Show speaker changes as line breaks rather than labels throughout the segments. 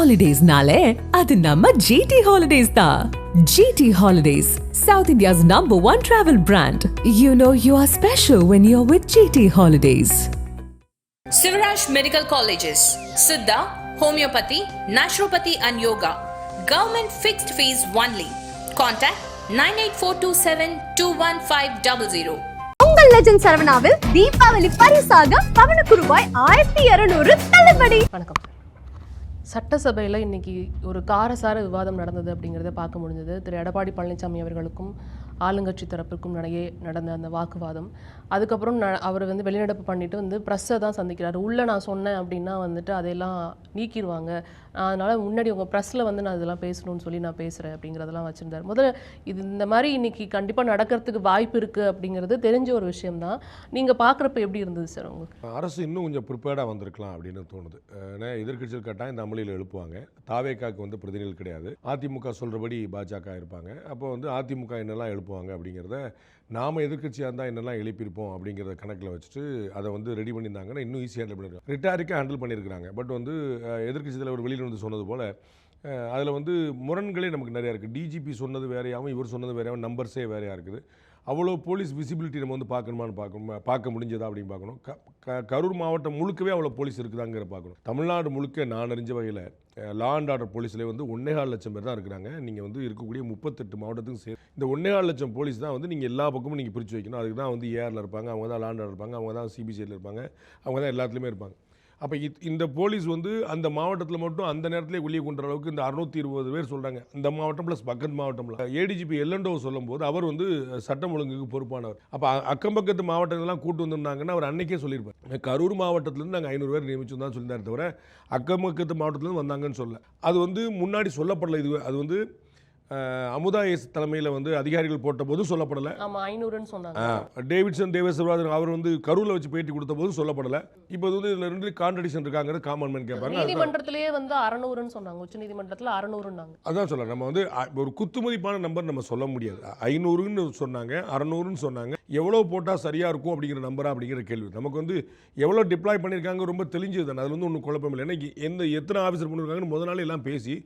ஹாலிடேஸ்னாலே அது நம்ம ஜிடி ஹாலிடேஸ் தான் GT holidays south India's number one travel brand you know you are special when you are with GT holidays
Sivaraj Medical Colleges, Siddha, Homeopathy, Naturopathy and Yoga. Government fixed fees only. Contact 98427
உங்கள் legend சரவணாவில் தீபாவளி பரிசாக பவனுக்கு ரூபாய் ஆயிரத்தி இருநூறு தள்ளுபடி.
வணக்கம். சட்டசபையில் இன்னைக்கு ஒரு காரசார விவாதம் நடந்தது அப்படிங்கிறத பார்க்க முடிஞ்சது. திரு. எடப்பாடி பழனிசாமி அவர்களுக்கும் ஆளுங்கட்சி தரப்பிற்கும் நடையே நடந்த அந்த வாக்குவாதம். அதுக்கப்புறம் ந அவர் வந்து வெளிநடப்பு பண்ணிட்டு வந்து ப்ரெஸ்ஸை தான் சந்திக்கிறார். உள்ளே நான் சொன்னேன் அப்படின்னா வந்துட்டு அதையெல்லாம் நீக்கிடுவாங்க. அதனால் முன்னாடி உங்கள் ப்ரெஸ்ஸில் வந்து நான் இதெல்லாம் பேசணும்னு சொல்லி நான் பேசுகிறேன் அப்படிங்கிறதெல்லாம் வச்சுருந்தார். முதல்ல இது இந்த மாதிரி இன்னைக்கு கண்டிப்பாக நடக்கிறதுக்கு வாய்ப்பு இருக்குது அப்படிங்கிறது தெரிஞ்ச ஒரு விஷயம்தான். நீங்கள் பார்க்குறப்ப எப்படி இருந்தது சார் உங்களுக்கு?
அரசு இன்னும் கொஞ்சம் ப்ரிப்பேர்டாக வந்திருக்கலாம் அப்படின்னு தோணுது. ஏன்னா எதிர்க்கட்சிகள் கட்டாயம் இந்த அமளியில் எழுப்புவாங்க. தாவேக்காக்கு வந்து பிரதிநிதிகள் கிடையாது. அதிமுக சொல்கிறபடி பாஜக இருப்பாங்க. அப்போ வந்து அதிமுக என்னெல்லாம் எழுப்புவாங்க அப்படிங்கிறத நாம் எதிர்க்கட்சியாக இருந்தால் என்னெல்லாம் எழுப்பியிருப்போம் அப்படிங்கிறத கணக்கில் வச்சுட்டு அதை வந்து ரெடி பண்ணியிருந்தாங்கன்னா இன்னும் ஈஸியாக ஹேண்டில் பண்ணிருக்காங்க ரிட்டாரிக்காக ஹேண்டில் பண்ணியிருக்கிறாங்க. பட் வந்து எதிர்கட்சி தலைவர் வெளியில் வந்து சொன்னது போல் அதில் வந்து முரண்களே நமக்கு நிறையா இருக்குது டிஜிபி சொன்னது வேறையாகவும் இவர் சொன்னது வேறையாகவும் நம்பர்ஸே வேறையாக இருக்குது. அவ்வளோ போலீஸ் விசிபிலிட்டி நம்ம வந்து பார்க்கணுமான்னு பார்க்கணும் பார்க்க முடிஞ்சதா அப்படின்னு பார்க்கணும். க க- கரூர் மாவட்டம் முழுக்கவே அவ்வளோ போலீஸ் இருக்குதாங்கிற பார்க்கணும். தமிழ்நாடு முழுக்க நான் அறிஞ்ச வகையில் லா அண்ட் ஆர்டர் போலீஸ்லேயே வந்து ஒன்னேகால் லட்சம் பேர் தான் இருக்கிறாங்க. நீங்கள் வந்து இருக்கக்கூடிய முப்பத்தெட்டு மாவட்டத்துக்கும் சே இந்த ஒன்னேகால் லட்சம் போலீஸ் தான் வந்து நீங்கள் எல்லா பக்கமும் நீங்கள் பிரித்து வைக்கணும். அதுக்கு தான் வந்து ஏஆரில் இருப்பாங்க அவங்க தான் லா அண்ட் ஆர்டர் இருப்பாங்க அவங்க தான் சிபிசியில் இருப்பாங்க அவங்க தான் எல்லாத்துலேயுமே இருப்பாங்க. அப்போ இந்த போலீஸ் வந்து அந்த மாவட்டத்தில் மட்டும் அந்த நேரத்திலே வெளியே கொண்ட அளவுக்கு இந்த அறுநூத்தி இருபது பேர் சொல்கிறாங்க இந்த மாவட்டம் ப்ளஸ் பக்கத்து மாவட்டம்ல. ஏடிஜிபி எல்லண்டோ சொல்லும்போது அவர் வந்து சட்டம் ஒழுங்குக்கு பொறுப்பானவர். அப்போ அக்கம் பக்கத்து மாவட்டங்கள்லாம் கூட்டு வந்திருந்தாங்கன்னா அவர் அன்னைக்கே சொல்லியிருப்பார். கரூர் மாவட்டத்திலேருந்து நாங்கள் ஐநூறு பேர் நியமிச்சு தான் சொல்லியிருந்தாரு தவிர அக்கம் பக்கத்து மாவட்டத்துலேருந்து வந்தாங்கன்னு சொல்ல அது வந்து முன்னாடி சொல்லப்படல இது அது வந்து அமுதா எஸ் தலைமையில் வந்து அதிகாரிகள் போட்ட போது சொல்லப்படலை.
ஆமாம் ஐநூறுன்னு சொன்னாங்க.
டேவிட்சன் தேவசிவராஜன் அவர் வந்து கரூரில் வச்சு பேட்டி கொடுத்த போது சொல்லப்படலை. இப்போ வந்து இதில் ரெண்டு கான்ட்ரடிக்ஷன் இருக்காங்கிறது காமன் மேன் கேட்பாங்க
நீதிமன்றத்திலேயே வந்து அறநூறுன்னு சொன்னாங்க. உச்ச நீதிமன்றத்தில் அறநூறுன்னாங்க.
அதான் சொல்ல நம்ம வந்து ஒரு குத்துமதிப்பான நம்பர் நம்ம சொல்ல முடியாது. ஐநூறுன்னு சொன்னாங்க அறநூறுன்னு சொன்னாங்க. எவ்வளோ போட்டால் சரியாக இருக்கும் அப்படிங்கிற நம்பரா அப்படிங்கிற கேள்வி. நமக்கு வந்து எவ்வளோ டிப்ளாய் பண்ணியிருக்காங்க ரொம்ப தெளிஞ்சது தானே. அதில் வந்து ஒன்றும் குழப்பம் இல்லை. ஏன்னா எந்த எத்தனை ஆஃபீஸர் பண்ணியிருக்காங்கன்னு முத நாள் எல்லாம் பேசி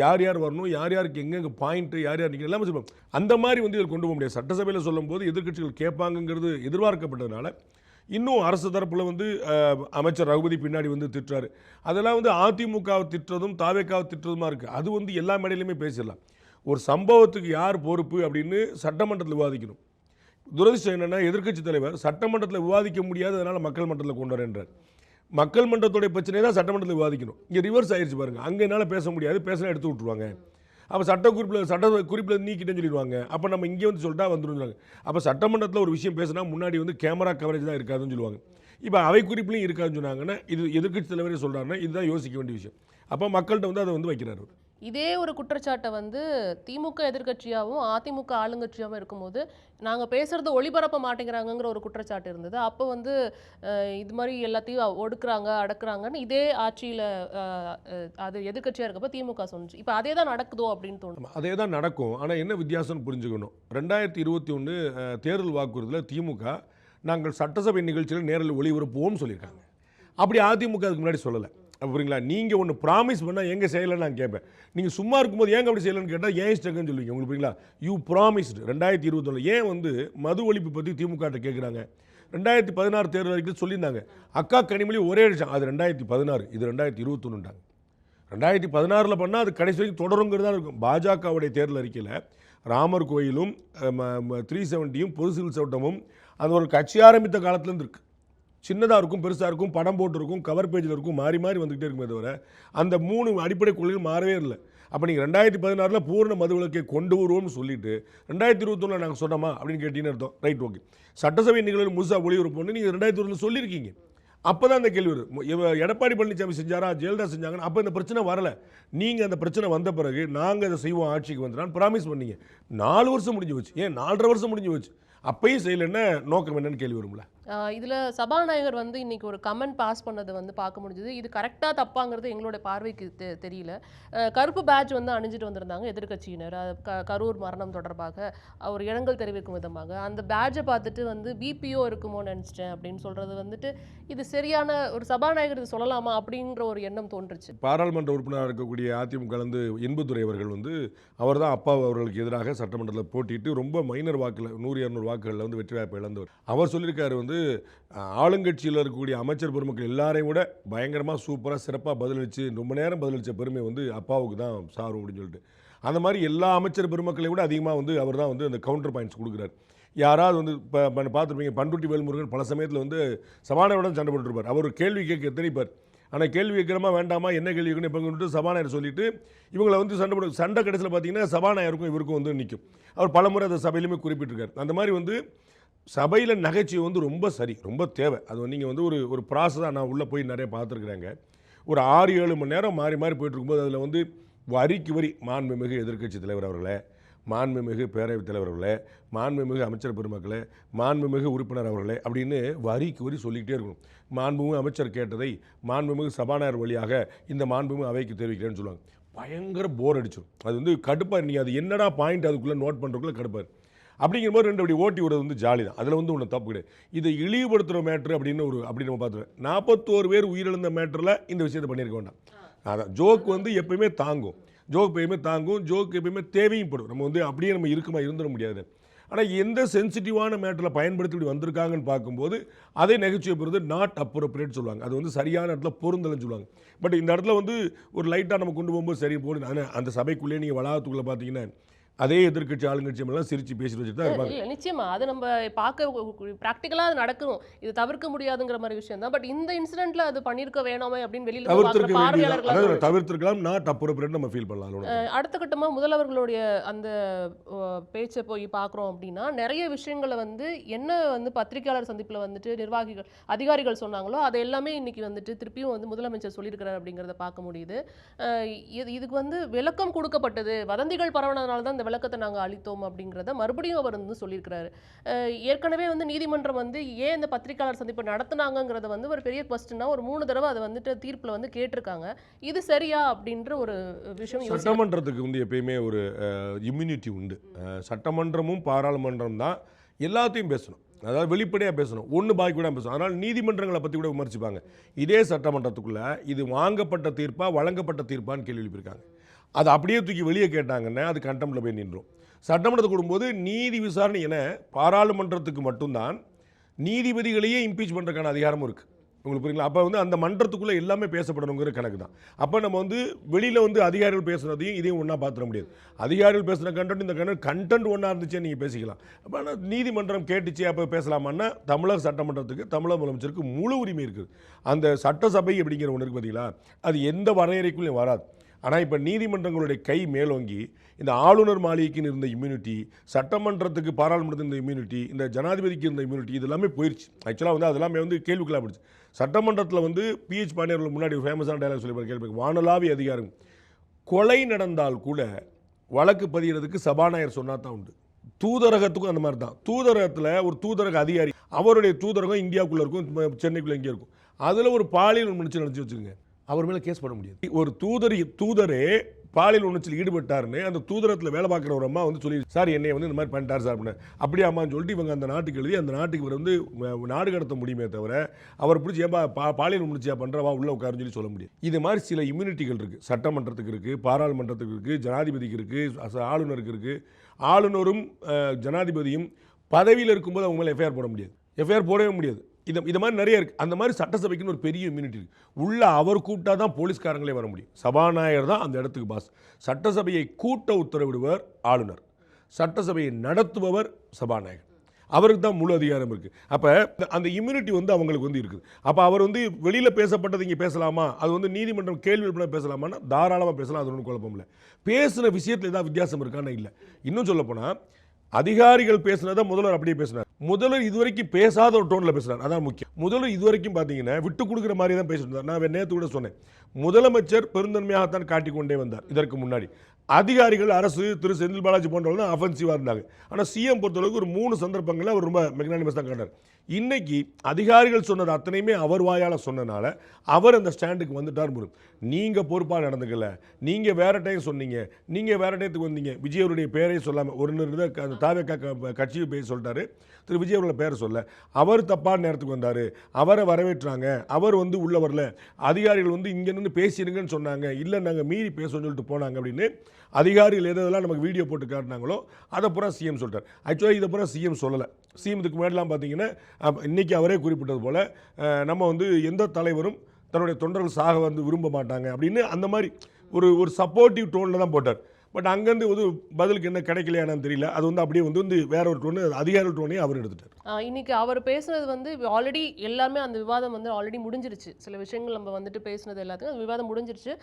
யார் யார் வரணும் யார் யாருக்கு எங்கெங்கே பாயிண்ட்டு யார் யார் நீங்கள் எல்லாமே சொல்லுவோம். அந்த மாதிரி வந்து இதில் கொண்டு போக முடியாது. சட்டசபையில் சொல்லும்போது எதிர்க்கட்சிகள் கேட்பாங்கங்கிறது எதிர்பார்க்கப்பட்டதுனால இன்னும் அரசு தரப்பில் வந்து அமைச்சர் ரகுபதி பின்னாடி வந்து திட்டுறாரு. அதெல்லாம் வந்து அதிமுகவை திட்டுறதும் தாவேக்காவை திட்டுறதுமா இருக்குது அது வந்து எல்லா மேடையிலுமே பேசிடலாம். ஒரு சம்பவத்துக்கு யார் பொறுப்பு அப்படின்னு சட்டமன்றத்தில் விவாதிக்கணும். துரதிர்ஷ்டம் என்னென்னா எதிர்க்கட்சி தலைவர் சட்டமன்றத்தில் விவாதிக்க முடியாது அதனால் மக்கள் மன்றத்தில் கொண்டு வரேன்றார். மக்கள் மன்றத்துடைய பிரச்சனை தான் சட்டமன்றத்தில் விவாதிக்கணும். இங்கே ரிவர்ஸ் ஆயிடுச்சு பாருங்க. அங்கே என்னால் பேச முடியாது. பேசினா எடுத்து விட்ருவாங்க அப்போ சட்ட குறிப்பில் சட்ட குறிப்பில் நீக்கிட்டேன்னு சொல்லிடுவாங்க. அப்போ நம்ம இங்கே வந்து சொல்லிட்டா வந்துருவாங்க அப்போ சட்டமன்றத்தில் ஒரு விஷயம் பேசினா முன்னாடி வந்து கேமரா கவரேஜ் தான் இருக்காதுன்னு சொல்லுவாங்க. இப்போ அவை குறிப்பிலையும் இருக்காதுன்னு சொன்னாங்கன்னா இது எதிர்கட்சி தலைவரே சொல்கிறாங்கன்னா இதுதான் யோசிக்க வேண்டிய விஷயம். அப்போ மக்கள்கிட்ட வந்து அதை வந்து வைக்கிறார் அவர்.
இதே ஒரு குற்றச்சாட்டை வந்து திமுக எதிர்க்கட்சியாகவும் அதிமுக ஆளுங்கட்சியாகவும் இருக்கும்போது நாங்கள் பேசுகிறது ஒளிபரப்ப மாட்டேங்கிறாங்கங்கிற ஒரு குற்றச்சாட்டு இருந்தது. அப்போ வந்து இது மாதிரி எல்லாத்தையும் ஒடுக்குறாங்க அடக்குறாங்கன்னு இதே ஆட்சியில் அது எதிர்கட்சியாக இருக்கப்போ திமுக சொன்னிச்சு. இப்போ அதே தான் நடக்குதோ அப்படின்னு தோணும்
அதே தான் நடக்கும். ஆனால் என்ன வித்தியாசம்னு புரிஞ்சுக்கணும். ரெண்டாயிரத்தி இருபத்தி ஒன்று தேர்தல் வாக்குறுதியில் திமுக நாங்கள் சட்டசபை நிகழ்ச்சியில் நேரில் ஒளிபரப்புவோம்னு சொல்லியிருக்காங்க. அப்படி அதிமுக அதுக்கு முன்னாடி சொல்லலை. புரியுங்களா? நீங்கள் ஒன்று ப்ராமிஸ் பண்ணால் எங்கே செய்யலைன்னு நான் கேட்பேன் நீங்கள் சும்மா இருக்கும்போது ஏங்க அப்படி செய்யலைன்னு கேட்டால் ஏன் இஷ்டங்கன்னு சொல்லுவீங்க. உங்களுக்கு புரியுங்களா? யூ ப்ராமிஸ்டு ரெண்டாயிரத்தி இருபத்தொன்னு. ஏன் வந்து மது ஒழிப்பு பற்றி திமுக கேட்குறாங்க ரெண்டாயிரத்தி பதினாறு தேர்தல் வரைக்கும் சொல்லியிருந்தாங்க. அக்கா கனிமொழி ஒரே அடிச்சாங்க அது ரெண்டாயிரத்தி பதினாறு இது ரெண்டாயிரத்தி இருபத்தொன்னுட்டாங்க ரெண்டாயிரத்தி பதினாறில் பண்ணால் அது கடைசி வரைக்கும் தொடருங்கிறது தான் இருக்கும். பாஜகவுடைய தேர்தல் அறிக்கையில் ராமர் கோயிலும் த்ரீ செவன்ட்டியும் பொது சிவில் சட்டமும் அது ஒரு கட்சி ஆரம்பித்த காலத்துலேருந்து இருக்குது சின்னதாக இருக்கும் பெருசாக இருக்கும் படம் போட்டிருக்கும் கவர் பேஜில் இருக்கும் மாறி மாறி வந்துக்கிட்டே இருக்குமே தவிர அந்த மூணு அடிப்படை கொள்கைகள் மாறவே இல்லை. அப்போ நீங்கள் ரெண்டாயிரத்தி பதினாறில் பூர்ண மதுவிலக்கை கொண்டு வருவோம்னு சொல்லிட்டு ரெண்டாயிரத்தி இருபத்தொன்னில் நாங்கள் சொன்னோமா? அப்படின்னு கேட்டீங்கன்னு அர்த்தம். ரைட் ஓகே சட்டசபை நிகழ்வு முழுசாக ஒளிபரப்புன்னு நீங்கள் ரெண்டாயிரத்தி இருபதில் சொல்லியிருக்கீங்க. அப்போ தான் அந்த கேள்வி வரும். எடப்பாடி பழனிசாமி செஞ்சாரா? ஜெயலலிதா செஞ்சாங்கன்னு. அப்போ இந்த பிரச்சனை வரல. நீங்கள் அந்த பிரச்சனை வந்த பிறகு நாங்கள் அதை செய்வோம் ஆட்சிக்கு வந்துடான்னு ப்ராமிஸ் பண்ணீங்க. நாலு வருஷம் முடிஞ்சு போச்சு. ஏன்? நாலரை வருஷம் முடிஞ்சு போச்சு. அப்பயும் செய்யலைன்னா நோக்கம் என்னன்னு கேள்வி வரும்ல.
இதில் சபாநாயகர் வந்து இன்றைக்கி ஒரு கமெண்ட் பாஸ் பண்ணதை வந்து பார்க்க முடிஞ்சது. இது கரெக்டாக தப்பாங்கிறது எங்களோட பார்வைக்கு தெ- தெரியல. கருப்பு பேட்ச் வந்து அணிஞ்சிட்டு வந்திருந்தாங்க எதிர்க்கட்சியினர். க- கரூர் மரணம் தொடர்பாக அவர் இரங்கல் தெரிவிக்கும் விதமாக. அந்த பேட்சை பார்த்துட்டு வந்து பிபிஓ இருக்குமோ நினச்சிட்டேன் அப்படின்னு சொல்கிறது வந்துட்டு இது சரியான ஒரு சபாநாயகர் இது சொல்லலாமா அப்படின்ற ஒரு எண்ணம் தோன்றுச்சு.
பாராளுமன்ற உறுப்பினராக இருக்கக்கூடிய அதிமுக வந்து இன்புத்துறை அவர்கள் வந்து அவர் தான் அப்பா அவர்களுக்கு எதிராக சட்டமன்றத்தில் போட்டிட்டு ரொம்ப மைனர் வாக்கில் நூறு இரநூறு வாக்குகளில் வந்து வெற்றி வாய்ப்பு இழந்தவர். அவர் சொல்லியிருக்காரு வந்து ஆளுங்கட்சியில் இருக்கக்கூடிய அமைச்சர் பெருமக்கள் எல்லாரையும் விட பயங்கரமாக சூப்பராக சிறப்பாக பதிலளித்து ரொம்ப நேரம் பதிலளித்த பெருமை வந்து அப்பாவுக்கு தான் சாரும் அப்படின்னு சொல்லிட்டு. அந்த மாதிரி எல்லா அமைச்சர் பெருமக்களை விட அதிகமாக வந்து அவர் தான் வந்து அந்த கவுண்டர் பாயிண்ட்ஸ் கொடுக்குறாரு. யாராவது வந்து இப்போ பார்த்துருப்பீங்க பண்ருட்டி வேல்முருகன் பல சமயத்தில் வந்து சபாநாயகரோட சண்டை போட்டுருப்பார். அவர் கேள்வி கேட்க தெரிப்பார் ஆனால் கேள்வி வைக்கிறமா வேண்டாமா என்ன கேள்வி வைக்கணும் இப்போ சொல்லிட்டு சபாநாயகர் சொல்லிட்டு இவங்களை வந்து சண்டை போட சண்டை கடைசியில் பார்த்தீங்கன்னா சபாநாயகருக்கும் இவருக்கும் வந்து நிற்கும் அவர் பலமுறை அந்த சபையிலுமே குறிப்பிட்டிருக்கார். அந்த மாதிரி வந்து சபையில் நகைச்சுவை வந்து ரொம்ப சரி ரொம்ப தேவை. அது நீங்கள் வந்து ஒரு ஒரு ப்ராசஸாக நான் உள்ளே போய் நிறைய பார்த்துருக்குறேங்க. ஒரு ஆறு ஏழு மணி நேரம் மாறி மாறி போயிட்டு இருக்கும்போது அதில் வந்து வரிக்கு வரி மாண்புமிகு எதிர்க்கட்சி தலைவர் அவர்களே மாண்புமிகு பேரவைத் தலைவர்களே மாண்புமிகு அமைச்சர் பெருமக்களே மாண்புமிகு உறுப்பினர் அவர்களே அப்படின்னு வரிக்கு வரி சொல்லிக்கிட்டே இருக்கணும். மாண்புமிகு அமைச்சர் கேட்டதை மாண்புமிகு சபாநாயகர் வழியாக இந்த மாண்புமிகு அவைக்கு தெரிவிக்கிறேன்னு சொல்லுவாங்க. பயங்கர போர் அடிச்சிடும் அது வந்து கடுப்பாக நீங்கள் அது என்னடா பாயிண்ட் அதுக்குள்ளே நோட் பண்ணுறதுக்குள்ளே அப்படிங்கிற அப்படிங்கும்போது ரெண்டு அப்படி ஓட்டி விடுறது வந்து ஜாலி தான் அதில் வந்து ஒன்றும் தப்பு கிடையாது. இதை இழிவுபடுத்துகிற மேட்ரு அப்படின்னு ஒரு அப்படி நம்ம பார்த்துருவேன் நாற்பத்தோரு பேர் உயிரிழந்த மேட்டரில் இந்த விஷயத்தை பண்ணியிருக்க வேண்டாம். அதான் ஜோக் வந்து எப்பயுமே தாங்கும். ஜோக் எப்பயுமே தாங்கும். ஜோக் எப்பயுமே தேவையும் படும். நம்ம வந்து அப்படியே நம்ம இருக்குமா இருந்துட முடியாது. ஆனால் எந்த சென்சிட்டிவான மேட்டரில் பயன்படுத்தி இப்படி வந்திருக்காங்கன்னு பார்க்கும்போது அதே நெகிழ்ச்சியை பெறுவது நாட் அப்ரோப்ரியேட் சொல்லுவாங்க. அது வந்து சரியான இடத்துல பொருந்தலைன்னு சொல்லுவாங்க. பட் இந்த இடத்துல வந்து ஒரு லைட்டாக நம்ம கொண்டு போகும்போது சரி போடு. அந்த சபைக்குள்ளே நீங்கள் வளாகத்துக்குள்ளே பார்த்தீங்கன்னா அதே எதிர்க்கட்சி ஆளுங்கட்சி எல்லாம் சிரித்து பேசிட்டு வச்சுட்டு தான் இருப்பாங்க.
நிச்சயமா. அது நம்ம பார்க்க ப்ராக்டிக்கலா அது நடக்கும் இது தவிர்க்க முடியாதுங்கிற மாதிரி விஷயம் தான். பட் இந்த இன்சிடென்ட்ல அது பண்ணிருக்க வேணாமே அப்படின்னு வெளியில
தவிர்த்திருக்க. தவிர்த்திருக்கலாம் நாட் அப்ரோப்ரியேட் நம்ம ஃபீல் பண்ணலாம்
அடுத்த கட்டமா முதல்வர்களுடைய அந்த பேச்சை போய் பார்க்குறோம் அப்படின்னா நிறைய விஷயங்களை வந்து என்ன வந்து பத்திரிகையாளர் சந்திப்புல வந்துட்டு நிர்வாகிகள் அதிகாரிகள் சொன்னாங்களோ அது எல்லாமே இன்னைக்கு வந்துட்டு திருப்பியும் வந்து முதலமைச்சர் சொல்லியிருக்கிறார் அப்படிங்கிறத பார்க்க முடியுது. இதுக்கு வந்து விளக்கம் கொடுக்கப்பட்டது. வதந்திகள் பரவனதுனால தான் விளக்கத்தை நாங்கள் அளித்தோம் அப்படிங்கிறத மறுபடியும் அவர் வந்து சொல்லியிருக்கிறாரு. ஏற்கனவே வந்து நீதிமன்றம் வந்து ஏன் இந்த பத்திரிகையாளர் சந்திப்பு நடத்துனாங்கங்கிறத வந்து ஒரு பெரிய கொஸ்டினா ஒரு மூணு தடவை அதை வந்துட்டு தீர்ப்பில் வந்து கேட்டிருக்காங்க. இது சரியா அப்படின்ற ஒரு விஷயம்
சட்டமன்றத்துக்கு வந்து எப்பயுமே ஒரு இம்யூனிட்டி உண்டு. சட்டமன்றமும் பாராளுமன்றம் தான் எல்லாத்தையும் பேசணும். அதாவது வெளிப்படையாக பேசணும். ஒன்று பாக்கி கூட பேசணும். அதனால் நீதிமன்றங்களை பற்றி கூட விமர்சிப்பாங்க. இதே சட்டமன்றத்துக்குள்ளே இது வாங்கப்பட்ட தீர்ப்பா வழங்கப்பட்ட தீர்ப்பான்னு கேள்வி எழுப்பியிருக்காங்க. அதை அப்படியே தூக்கி வெளியே கேட்டாங்கன்னா அது கண்டமில் போய் நின்றோம். சட்டமன்றத்துக்கு கூடும்போது நீதி விசாரணை என பாராளுமன்றத்துக்கு மட்டும்தான் நீதிபதிகளையே இம்பீச் பண்ணுறதுக்கான அதிகாரமும் இருக்குது உங்களுக்கு புரியுங்களா? அப்போ வந்து அந்த மன்றத்துக்குள்ளே எல்லாமே பேசப்படணுங்கிற கணக்கு தான். அப்போ நம்ம வந்து வெளியில் வந்து அதிகாரிகள் பேசுனதையும் இதையும் ஒன்றா பார்த்துட முடியாது. அதிகாரிகள் பேசுகிற கண்டென்ட் இந்த கண்டென்ட் கண்டென்ட் ஒன்றா இருந்துச்சே நீங்கள் பேசிக்கலாம். அப்போ ஆனால் நீதிமன்றம் கேட்டுச்சு அப்போ பேசலாமான்னா தமிழக சட்டமன்றத்துக்கு தமிழக முதலமைச்சருக்கு முழு உரிமை இருக்குது. அந்த சட்டசபை அப்படிங்கிற ஒன்று இருக்குது பார்த்தீங்களா அது எந்த வரையறைக்குள்ளேயும் வராது. ஆனால் இப்போ நீதிமன்றங்களுடைய கை மேலோங்கி இந்த ஆளுநர் மாளிகைக்கு இருந்த இம்யூனிட்டி சட்டமன்றத்துக்கு பாராளுமன்றத்துக்கு இருந்த இம்யூனிட்டி இந்த ஜனாதிபதிக்கு இருந்த இம்யூனிட்டி இது எல்லாமே போயிடுச்சு ஆக்சுவலாக வந்து அதெல்லாமே வந்து கேள்விக்குள்ளாக போயிடுச்சு. சட்டமன்றத்தில் வந்து பிஹெச் பாண்டியர்கள் முன்னாடி ஃபேமஸான டைலாக் சொல்லி கேள்வி வானலாவி அதிகாரம். கொலை நடந்தால் கூட வழக்கு பதிகிறதுக்கு சபாநாயகர் சொன்னா தான் உண்டு. தூதரகத்துக்கும் அந்த மாதிரி தான் தூதரகத்தில் ஒரு தூதரக அதிகாரி அவருடைய தூதரகம் இந்தியாவுக்குள்ளே இருக்கும் சென்னைக்குள்ளே இங்கே இருக்கும். அதில் ஒரு பாலியல் உணர்ச்சி நினச்சி வச்சுக்கோங்க. அவர் மேலே கேஸ் பண்ண முடியாது. ஒரு தூதர் தூதரே பாலியல் உணர்ச்சியில் ஈடுபட்டார்னு அந்த தூதரத்தில் வேலை பார்க்குற ஒரு அம்மா வந்து சொல்லி சார் என்னை வந்து இந்த மாதிரி பண்ணிட்டார் சார் அப்படின்னு. அப்படியே அம்மான்னு சொல்லிட்டு இவங்க அந்த நாட்டுக்கு எழுதி அந்த நாட்டுக்கு இவர் வந்து நாடு கடத்த முடியுமே தவிர அவர் பிடிச்சி ஏன்பா பா பாலியல் உணர்ச்சியாக பண்ணுறவா உள்ளே உட்காருன்னு சொல்லி சொல்ல முடியும் இது மாதிரி சில இம்யூனிட்டிகள் இருக்குது சட்டமன்றத்துக்கு இருக்குது பாராளுமன்றத்துக்கு இருக்குது ஜனாதிபதிக்கு இருக்குது ஆளுநருக்கு இருக்குது ஆளுநரும் ஜனாதிபதியும் பதவியில் இருக்கும்போது அவங்க மேலே எஃப்ஐஆர் போட முடியாது. எஃப்ஐஆர் போடவே முடியாது. இது இது மாதிரி நிறைய இருக்குது அந்த மாதிரி சட்டசபைக்குன்னு ஒரு பெரிய இம்யூனிட்டி இருக்குது உள்ளே அவர் கூப்பிட்டா தான் போலீஸ்காரங்களே வர முடியும். சபாநாயகர் தான் அந்த இடத்துக்கு பாஸ் சட்டசபையை கூட்ட உத்தரவிடுவர் ஆளுநர். சட்டசபையை நடத்துபவர் சபாநாயகர். அவருக்கு தான் முழு அதிகாரம் இருக்குது அப்போ அந்த இம்யூனிட்டி வந்து அவங்களுக்கு வந்து இருக்குது. அப்போ அவர் வந்து வெளியில் பேசப்பட்டது இங்கே பேசலாமா? அது வந்து நீதிமன்றம் கேள்வி எழுப்பினா பேசலாமான்னா தாராளமாக பேசலாம். அது ஒன்றும் குழப்பம் இல்லை. பேசுன விஷயத்தில் ஏதாவது வித்தியாசம் இருக்கான்னு இல்லை. இன்னும் சொல்லப்போனால் அதிகாரிகள் பேசுனதை முதல்வர் அப்படியே பேசினார். முதல்வர் இதுவரைக்கும் பேசாத ஒரு டோனில் பேசினார். அதான் முக்கியம். முதல்வர் இதுவரைக்கும் பார்த்தீங்கன்னா விட்டு கொடுக்குற மாதிரி தான் பேசிட்டு இருந்தார். நான் நேற்று கூட சொன்னேன். முதலமைச்சர் பெருந்தன்மையாகத்தான் காட்டிக் கொண்டே வந்தார் இதற்கு முன்னாடி. அதிகாரிகள் அரசு திரு. செந்தில் பாலாஜி போன்றவர்கள் தான் அஃபென்சிவாக இருந்தாங்க. ஆனால் சிஎம் பொறுத்தளவுக்கு ஒரு மூணு சந்தர்ப்பங்களில் அவர் ரொம்ப மெக்னானிமஸ் தான் காட்டார் இன்னைக்கு அதிகாரிகள் சொன்னது அத்தனையுமே அவர் வாயால் சொன்னனால அவர் அந்த ஸ்டாண்டுக்கு வந்துட்டார் முரு நீங்கள் பொறுப்பாக நடந்துக்கல. நீங்கள் வேற டைம் சொன்னீங்க. நீங்கள் வேற டயத்துக்கு வந்தீங்க. விஜயவருடைய பேரே சொல்லாமல் ஒரு அந்த தாவே கட்சியை பேர் சொல்லிட்டாரு. திரு. விஜய் பேரை சொல்ல. அவர் தப்பான நேரத்துக்கு வந்தார். அவரை வரவேற்றாங்க. அவர் வந்து உள்ளே வரல. அதிகாரிகள் வந்து இங்கே நின்று பேசிடுங்கன்னு சொன்னாங்க. இல்லை நாங்கள் மீறி பேசணும்னு சொல்லிட்டு போனாங்க அப்படின்னு அதிகாரிகள் எதெல்லாம் நமக்கு வீடியோ போட்டு காட்டினாங்களோ அதை பூரா சிஎம் சொல்லிட்டார். ஆக்சுவலாக இதை பூரா சிஎம் சொல்லலை. சீமத்துக்கு முன்னாடிலாம் பார்த்தீங்கன்னா இன்றைக்கி அவரே குறிப்பிட்டது போல் நம்ம வந்து எந்த தலைவரும் தன்னுடைய தொண்டர்கள் சாக வந்து விரும்ப மாட்டாங்க அப்படின்னு அந்த மாதிரி ஒரு ஒரு சப்போர்ட்டிவ் டோனில் தான் போட்டார். பட் அங்கேருந்து வந்து பதிலுக்கு என்ன கிடைக்கலையானு தெரியல. அது வந்து அப்படியே வந்து வந்து வேற ஒரு டோனு அதிகார டோனையும் அவர் எடுத்துட்டார்.
இன்னைக்கு அவர் பேசுனது வந்து ஆல்ரெடி எல்லாமே அந்த விவாதம் வந்து ஆல்ரெடி முடிஞ்சிருச்சு. சில விஷயங்கள் நம்ம வந்துட்டு பேசுனது எல்லாத்தையும் அந்த விவாதம் முடிஞ்சிருச்சு.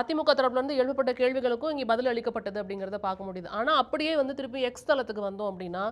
அதிமுக தரப்புலேருந்து எழுப்பப்பட்ட கேள்விகளுக்கும் இங்கே பதில் அளிக்கப்பட்டது அப்படிங்கிறத பார்க்க முடியுது. ஆனால் அப்படியே வந்து திருப்பி எக்ஸ் தளத்துக்கு வந்தோம் அப்படின்னா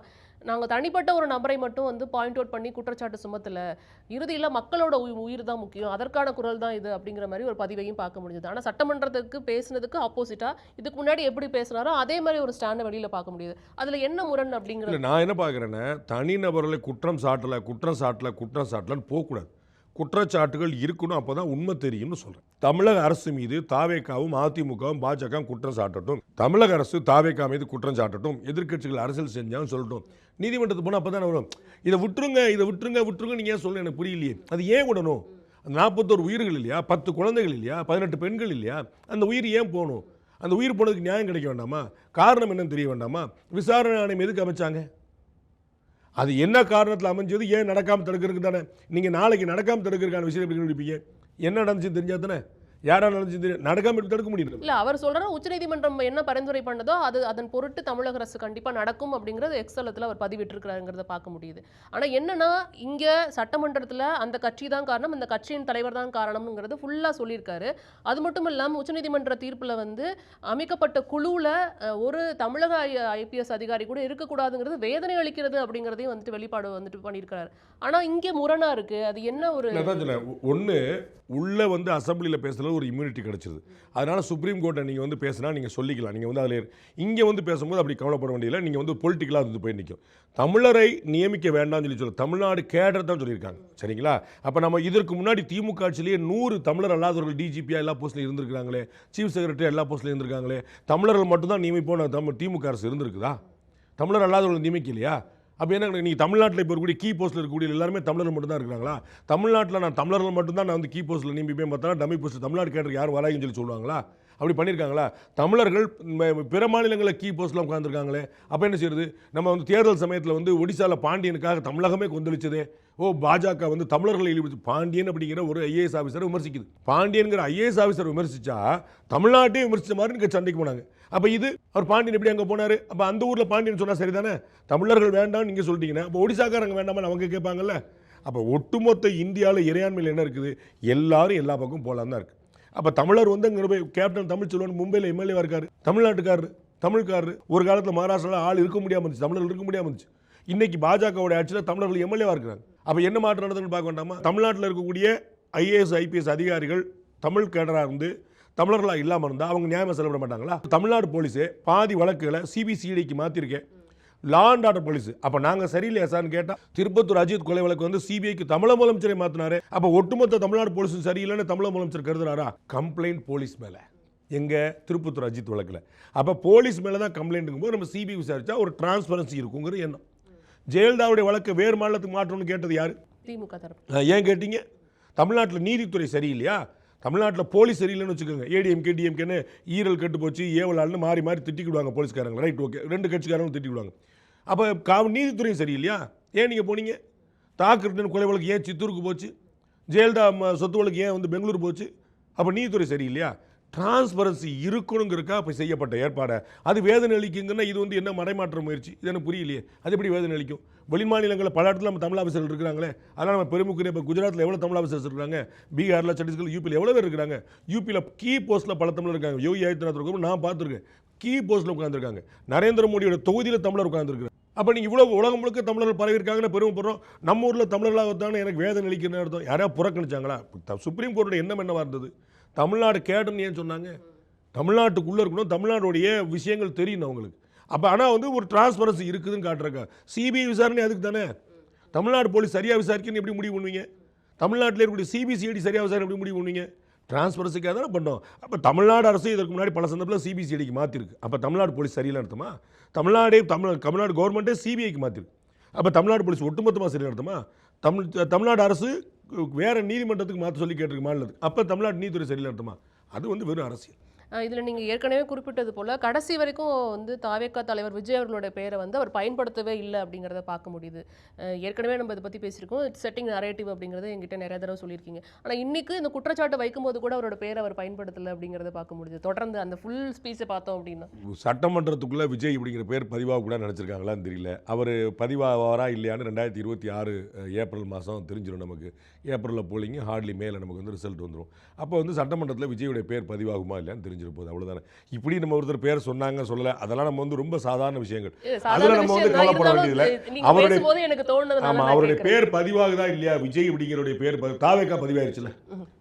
நாங்கள் தனிப்பட்ட ஒரு நபரை மட்டும் வந்து பாயிண்ட் அவுட் பண்ணி குற்றச்சாட்டு சுமத்தல. இறுதியில் மக்களோட உயி- உயிர் தான் முக்கியம். அதற்கான குரல் தான் இது அப்படிங்கிற மாதிரி ஒரு பதிவையும் பார்க்க முடிஞ்சது. ஆனால் சட்டமன்றத்துக்கு பேசுனதுக்கு ஆப்போசிட்டாக இதுக்கு முன்னாடி எப்படி பேசுனாரோ அதே மாதிரி ஒரு ஸ்டாண்டை வெளியில் பார்க்க முடியுது. அதில் என்ன முரண்
அப்படிங்கிற நான் என்ன பார்க்குறேன்னா தனிநபர்களை குற்றம் சாட்டலை குற்றம் சாட்டலை குற்றம் சாட்டலன்னு போகக்கூடாது. குற்றச்சாட்டுகள் இருக்கணும் அப்போ தான் உண்மை தெரியும்னு சொல்கிறேன் தமிழக அரசு மீது தாவேக்காவும் அதிமுகவும் பாஜகவும் குற்றம் சாட்டட்டும். தமிழக அரசு தாவேக்கா மீது குற்றம் சாட்டட்டும். எதிர்க்கட்சிகள் அரசியல் செஞ்சாலும் சொல்லட்டும். நீதிமன்றத்துக்கு போனால் அப்போ தான் வரும். இதை விட்டுருங்க இதை விட்டுருங்க விட்டுருங்க நீங்கள் ஏன் சொல்ல எனக்கு புரியலையே. அது ஏன் விடணும்? அந்த நாற்பத்தோரு உயிர்கள் இல்லையா? பத்து குழந்தைகள் இல்லையா? பதினெட்டு பெண்கள் இல்லையா? அந்த உயிர் ஏன் போகணும்? அந்த உயிர் போனதுக்கு நியாயம் கிடைக்க வேண்டாமா? காரணம் என்னன்னு தெரிய வேண்டாமா? விசாரணை ஆணையம் எதுக்கு அமைச்சாங்க? அது என்ன காரணத்தில் அமைஞ்சது? ஏன் நடக்காமல் தடுக்கிறதுக்கு தானே? நீங்கள் நாளைக்கு நடக்காமல் தடுக்கிறதுக்கான விஷயம் எப்படி கண்டுபிடிப்பீங்க. என்ன நடந்துச்சுன்னு தெரிஞ்சா தானே? யாரா நடந்துச்சு தெரியும் நடக்காமல் எப்படி தடுக்க முடியும்?
இல்ல அவர் சொல்றாரு உச்சநீதிமன்றம் என்ன பரிந்துரை பண்ணதோ அது அதன் பொருட்டு தமிழக அரசு கண்டிப்பா நடக்கும் அப்படிங்கறது எக்ஸலத்துல அவர் பதிவிட்டிருக்கிறாருங்கிறத பார்க்க முடியுது. ஆனா என்னன்னா இங்க சட்டமன்றத்துல அந்த கட்சி தான் காரணம் அந்த கட்சியின் தலைவர் தான் காரணம்ங்கிறது ஃபுல்லா சொல்லியிருக்காரு. அது மட்டும் இல்லாம உச்சநீதிமன்ற தீர்ப்புல வந்து அமைக்கப்பட்ட குழுவுல ஒரு தமிழக ஐபிஎஸ் அதிகாரி கூட இருக்கக்கூடாதுங்கிறது வேதனை அளிக்கிறது அப்படிங்கிறதையும் வந்துட்டு வெளிப்பாடு வந்துட்டு பண்ணியிருக்காரு ஆனா இங்க முரணா இருக்கு. அது என்ன ஒரு
ஒன்று உள்ளே வந்து அசம்பிளியில் பேசுறது ஒரு இம்யூனிட்டி கிடச்சிருது. அதனால சுப்ரீம் கோர்ட்டை நீங்கள் வந்து பேசினா நீங்கள் சொல்லிக்கலாம். நீங்கள் வந்து அதில் இங்கே வந்து பேசும்போது அப்படி கவலைப்பட வேண்டியதில்லை. நீங்கள் வந்து பொலிட்டிக்கலாக வந்து போய் நிற்கும் தமிழரை நியமிக்க வேண்டாம்னு சொல்லி சொல்ல தமிழ்நாடு கேடர் தான் சொல்லியிருக்காங்க. சரிங்களா? அப்போ நம்ம இதற்கு முன்னாடி திமுக ஆட்சியிலேயே நூறு தமிழர் அல்லாதவர்கள் டிஜிபியாக எல்லா போஸ்ட்லையும் இருந்திருக்காங்களே சீஃப் செக்ரட்டரி எல்லா போஸ்ட்லையும் இருந்திருக்காங்களே. தமிழர்கள் மட்டும்தான் நியமிப்போம் தமிழ் திமுக அரசு இருந்திருக்குதா? தமிழர் அல்லாதவர்கள் நியமிக்கலையா? அப்போ என்ன நீங்கள் தமிழ்நாட்டில் இப்போ இருக்கக்கூடிய கீ போஸ்ட்டில் இருக்கக்கூடிய எல்லாருமே தமிழர்கள் மட்டும் தான் இருக்கிறாங்களா? தமிழ்நாட்டில் நான் தமிழர்கள் மட்டும்தான் நான் வந்து கீ போஸ்ட்டில் நியமிப்பேன் பார்த்தா டம்மி போஸ்ட் தமிழ்நாடு கேட்டு யாரும் வராங்கன்னு சொல்லி சொல்லுவாங்களா? அப்படி பண்ணியிருக்காங்களா? தமிழர்கள் பிற மாநிலங்களில் கீ போஸ்ட்டில் உட்காந்துருக்காங்களே அப்போ என்ன செய்யுது நம்ம வந்து தேர்தல் சமயத்தில் வந்து ஒடிசாவில் பாண்டியனுக்காக தமிழகமே கொந்தளிச்சதே. ஓ பாஜக வந்து தமிழர்களை இழிவு பாண்டியன் அப்படிங்கிற ஒரு ஐஏஎஸ் ஆஃபீஸரை விமர்சிக்குது. பாண்டியனுங்கிற ஐஏஎஸ் ஆஃபீஸர் விமர்சிச்சா தமிழ்நாட்டையும் விமர்சித்த மாதிரி இங்கே சண்டைக்கு போனாங்க. அப்போ இது அவர் பாண்டியன் எப்படி அங்கே போனார்? அப்போ அந்த ஊரில் பாண்டியன் சொன்னால் சரிதானே? தமிழர்கள் வேண்டாம்னு நீங்கள் சொல்லிட்டீங்கன்னா அப்போ ஒடிசாக்காரங்க வேண்டாமா அவங்க கேட்பாங்கல்ல? அப்போ ஒட்டுமொத்த இந்தியாவில் இறையாண்மையில் என்ன இருக்குது? எல்லாரும் எல்லா பக்கம் போகலாம் தான் இருக்குது அப்போ தமிழர் வந்து அங்கே போய் கேப்டன் தமிழ் செல்வன் மும்பையில் எம்எல்ஏவாக இருக்கார். தமிழ்நாட்டுக்காரரு தமிழ்காரரு. ஒரு காலத்தில் மகாராஷ்டிராவில் ஆள் இருக்க முடியாமல் இருந்துச்சு. தமிழர்கள் இருக்க முடியாமல் இருந்துச்சு. இன்னைக்கு பாஜகவுடைய ஆட்சியில் தமிழர்கள் எம்எல்ஏவாக இருக்கிறாங்க. அப்போ என்ன மாற்றம் நடந்ததுன்னு பார்க்க வேண்டாமா? தமிழ்நாட்டில் இருக்கக்கூடிய ஐஏஎஸ் ஐபிஎஸ் அதிகாரிகள் தமிழ் கேடராக இருந்து தமிழர்களாக இல்லாமல் இருந்தால் அவங்க நியாயமாக செலவிட மாட்டாங்களா? தமிழ்நாடு போலீஸே பாதி வழக்குகளை சிபிசிஐடிக்கு மாற்றிருக்கேன் லா அண்ட் ஆர்டர் போலீஸ். அப்போ நாங்கள் சரியில்லையா சார்னு கேட்டால் திருப்பத்தூர் அஜித் கொலை வழக்கு வந்து சிபிஐக்கு தமிழக முதலமைச்சரை மாற்றினாரு அப்போ ஒட்டுமொத்த தமிழ்நாடு போலீஸும் சரியில்லைன்னு தமிழக முதலமைச்சர் கருதுறாரா? கம்ப்ளைண்ட் போலீஸ் மேலே. எங்க? திருப்பத்தூர் அஜித் வழக்கில். அப்போ போலீஸ் மேலே தான் கம்ப்ளைண்ட்டுங்கும் போது நம்ம சிபிஐ விசாரிச்சா ஒரு டிரான்ஸ்பரன்சி இருக்குங்கிற எண்ணம். ஜெயலலிதாவுடைய வழக்கு வேறு மாநிலத்துக்கு மாற்றணும்னு கேட்டது யாரு?
திமுக
ஏன் கேட்டீங்க? தமிழ்நாட்டில் நீதித்துறை சரியில்லையா? தமிழ்நாட்டில் போலீஸ் சரியில்லைன்னு வச்சுக்கோங்க. ஏடிஎம்கே டிஎம்கேன்னு ஈரல் கெட்டு போச்சு ஏவலாள்னு மாறி மாறி திட்டிக்கிடுவாங்க போலீஸ்காரங்க ரைட் ஓகே ரெண்டு கட்சிக்காரங்களும் திட்டிக்கிடுவாங்க. அப்போ காவ நீதித்துறையும் சரியில்லையா? ஏன் நீங்கள் போனீங்க? தாக்கர்டன் கொலை வழக்கு ஏன் சித்தூருக்கு போச்சு? ஜெயலலிதா ம- சொத்து வழக்கு ஏன் வந்து பெங்களூர் போச்சு? அப்போ நீதித்துறை சரியில்லையா? டிரான்ஸ்பரன்சி இருக்கணுங்கிறக்கா இப்போ செய்யப்பட்ட ஏற்பாடை. அது வேதனை அளிக்குங்கன்னா இது வந்து என்ன மறைமாற்ற முயற்சி? இது எனக்கு புரியலையே. அது எப்படி வேதனை அளிக்கும்? வெளி மாநிலங்களில் பல இடத்துல நம்ம தமிழ் ஆஃபீஸர்கள் இருக்கிறாங்களே. அதனால் நம்ம பெருமுக்கு இப்போ குஜராத்தில் எவ்வளோ தமிழ் ஆஃபீஸர்ஸ் இருக்கிறாங்க? பீகாரில் சத்தீஸ்கர் யூபியில் எவ்வளோ பேர் இருக்கிறாங்க? யூபியில் கீ போஸ்ட்டில் பல தமிழர் இருக்காங்க. யோகி ஆதித்யநாத் இருக்கும் நான் பார்த்துருக்கேன். கீ போஸ்ட்டில் உட்காந்துருக்காங்க நரேந்திர மோடியோட தொகுதியில் தமிழர் உட்காந்துருக்காங்க அப்போ நீங்கள் இவ்வளோ உலகம் முழுக்க தமிழர்கள் பரவி இருக்காங்கன்னு பெருமைப்படுறோம் நம்ம ஊரில் தமிழர்களாக தானே எனக்கு வேதனை அளிக்கிறேன்னு அர்த்தம். யாரையா புறக்கணிச்சாங்களா? சுப்ரீம் கோர்ட்டோட எண்ணம் என்னவாக இருந்தது? தமிழ்நாடு கேடர்னு ஏன் சொன்னாங்க? தமிழ்நாட்டுக்குள்ளே இருக்கணும் தமிழ்நாடுடைய விஷயங்கள் தெரியணும் அவங்களுக்கு. அப்போ ஆனால் வந்து ஒரு டிரான்ஸ்பரன்சி இருக்குதுன்னு காட்டுறாங்க. சிபிஐ விசாரணை அதுக்கு தானே? தமிழ்நாடு போலீஸ் சரியாக விசாரிக்கணும்னு எப்படி முடிவு பண்ணுவீங்க? தமிழ்நாட்டில் இருக்கக்கூடிய சிபிசிஐடி சரியாக விசாரணை எப்படி முடிவு பண்ணுவீங்க? டிரான்ஸ்பரன்சிக்காக தானே பண்ணோம். அப்போ தமிழ்நாடு அரசு இதற்கு முன்னாடி பல சந்தர்ப்பத்தில் சிபிசிஐடிக்கு மாற்றிருக்கு அப்போ தமிழ்நாடு போலீஸ் சரியில்லை அர்த்தமா தமிழ்நாடே தமிழ் தமிழ்நாடு கவர்மெண்ட்டே சிபிஐக்கு மாற்றிருக்கு அப்போ தமிழ்நாடு போலீஸ் ஒட்டுமொத்தமாக சரியில்லை அர்த்தமா தமிழ் தமிழ்நாடு அரசு வேறு நீதிமன்றத்துக்கு மாற்ற சொல்லி கேட்டிருக்கு மாநிலத்துக்கு. அப்போ தமிழ்நாடு நீதித்துறை சரியில்லை அது வந்து வெறும் அரசியல்.
இதில் நீங்கள் ஏற்கனவே குறிப்பிட்டது போல் கடைசி வரைக்கும் வந்து தாவேக்கா தலைவர் விஜய் அவர்களோட பெயரை வந்து அவர் பயன்படுத்தவே இல்லை அப்படிங்கிறத பார்க்க முடியுது. ஏற்கனவே நம்ம இதை பற்றி பேசியிருக்கோம். செட்டிங் நரேட்டிவ் அப்படிங்கிறத எங்கிட்ட நிறைய தடவை சொல்லியிருக்கீங்க. ஆனால் இன்றைக்கு இந்த குற்றச்சாட்டை வைக்கும்போது கூட அவரோட பேரை அவர் பயன்படுத்தலை அப்படிங்கிறத பார்க்க முடியுது. தொடர்ந்து அந்த ஃபுல் ஸ்பீச்சை பார்த்தோம் அப்படின்னா.
சட்டமன்றத்துக்குள்ளே விஜய் அப்படிங்கிற பேர் பதிவாக கூட நினச்சிருக்காங்களான்னு தெரியல. அவர் பதிவாவாரா இல்லையான்னு ரெண்டாயிரத்தி இருபத்தி ஆறு ஏப்ரல் மாதம் தெரிஞ்சிடும் நமக்கு. ஏப்ரலில் போலிங்க ஹார்ட்லி மேலே நமக்கு வந்து ரிசல்ட் வந்துடும் அப்போ வந்து சட்டமன்றத்தில் விஜயுடைய பேர் பதிவாகுமா இல்லையான்னு போகுது அவ்வளோதானே இப்படி நம்ம ஒருத்தர் பேர் சொன்னாங்க சொல்லலை. அதெல்லாம் நம்ம வந்து ரொம்ப சாதாரண விஷயங்கள். அதில் நம்ம வந்து. கவலைப்பட வேண்டியதில்லை. அவருடைய
எனக்கு தோணுனதுனால
ஆமா
நான்
அவருடைய. பேர் பதிவாகுதா இல்லையா? விஜய் அப்படிங்கிறடைய பேர் பதி- தாவேக்கா பதிவாயிருச்சுல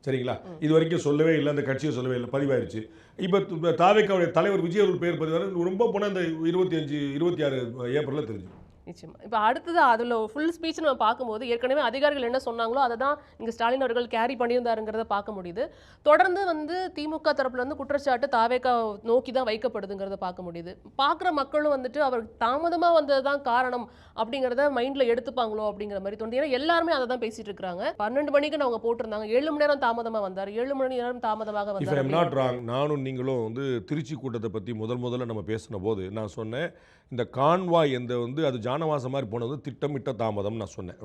சரிங்களா? இது வரைக்கும் சொல்லவே இல்லை. அந்த கட்சியை சொல்லவே இல்லை. பதிவாயிருச்சு. இப்போ தாவேக்காவுடைய தலைவர் விஜய் அவர்கள் பேர் பதிவாரு. ரொம்ப போனால் இந்த இருபத்தி அஞ்சு இருபத்தி ஆறு ஏப்ரலில் தெரிஞ்சு.
நிச்சயமா. இப்போ அடுத்தது அதில் ஃபுல் ஸ்பீச் நம்ம பார்க்கும்போது ஏற்கனவே அதிகாரிகள் என்ன சொன்னாங்களோ அதை தான் இங்கே ஸ்டாலின் அவர்கள் கேரி பண்ணியிருந்தாருங்கிறத பார்க்க முடியுது. தொடர்ந்து வந்து திமுக தரப்புல இருந்து குற்றச்சாட்டு தாவேக்கா நோக்கி தான் வைக்கப்படுதுங்கிறத பார்க்க முடியுது. பார்க்குற மக்களும் வந்துட்டு அவர் தாமதமாக வந்தது தான் காரணம் அப்படிங்கிறத மைண்டில் எடுத்துப்பாங்களோ அப்படிங்கிற மாதிரி தோணுது. ஏன்னா எல்லாருமே அதை தான் பேசிட்டு இருக்காங்க பன்னெண்டு மணிக்கு அவங்க போட்டிருந்தாங்க. ஏழு மணி நேரம் தாமதமாக வந்தார். ஏழு மணி நேரம் தாமதமாக வந்தார்
நானும் நீங்களும் வந்து திருச்சி கூட்டத்தை பற்றி முதல் முதல்ல நம்ம பேசின போது நான் சொன்னேன் இந்த கான்வாய் எந்த வந்து அது ஜானவாசம் மாதிரி போனது திட்டமிட்ட தாமதம் நான் சொன்னேன்.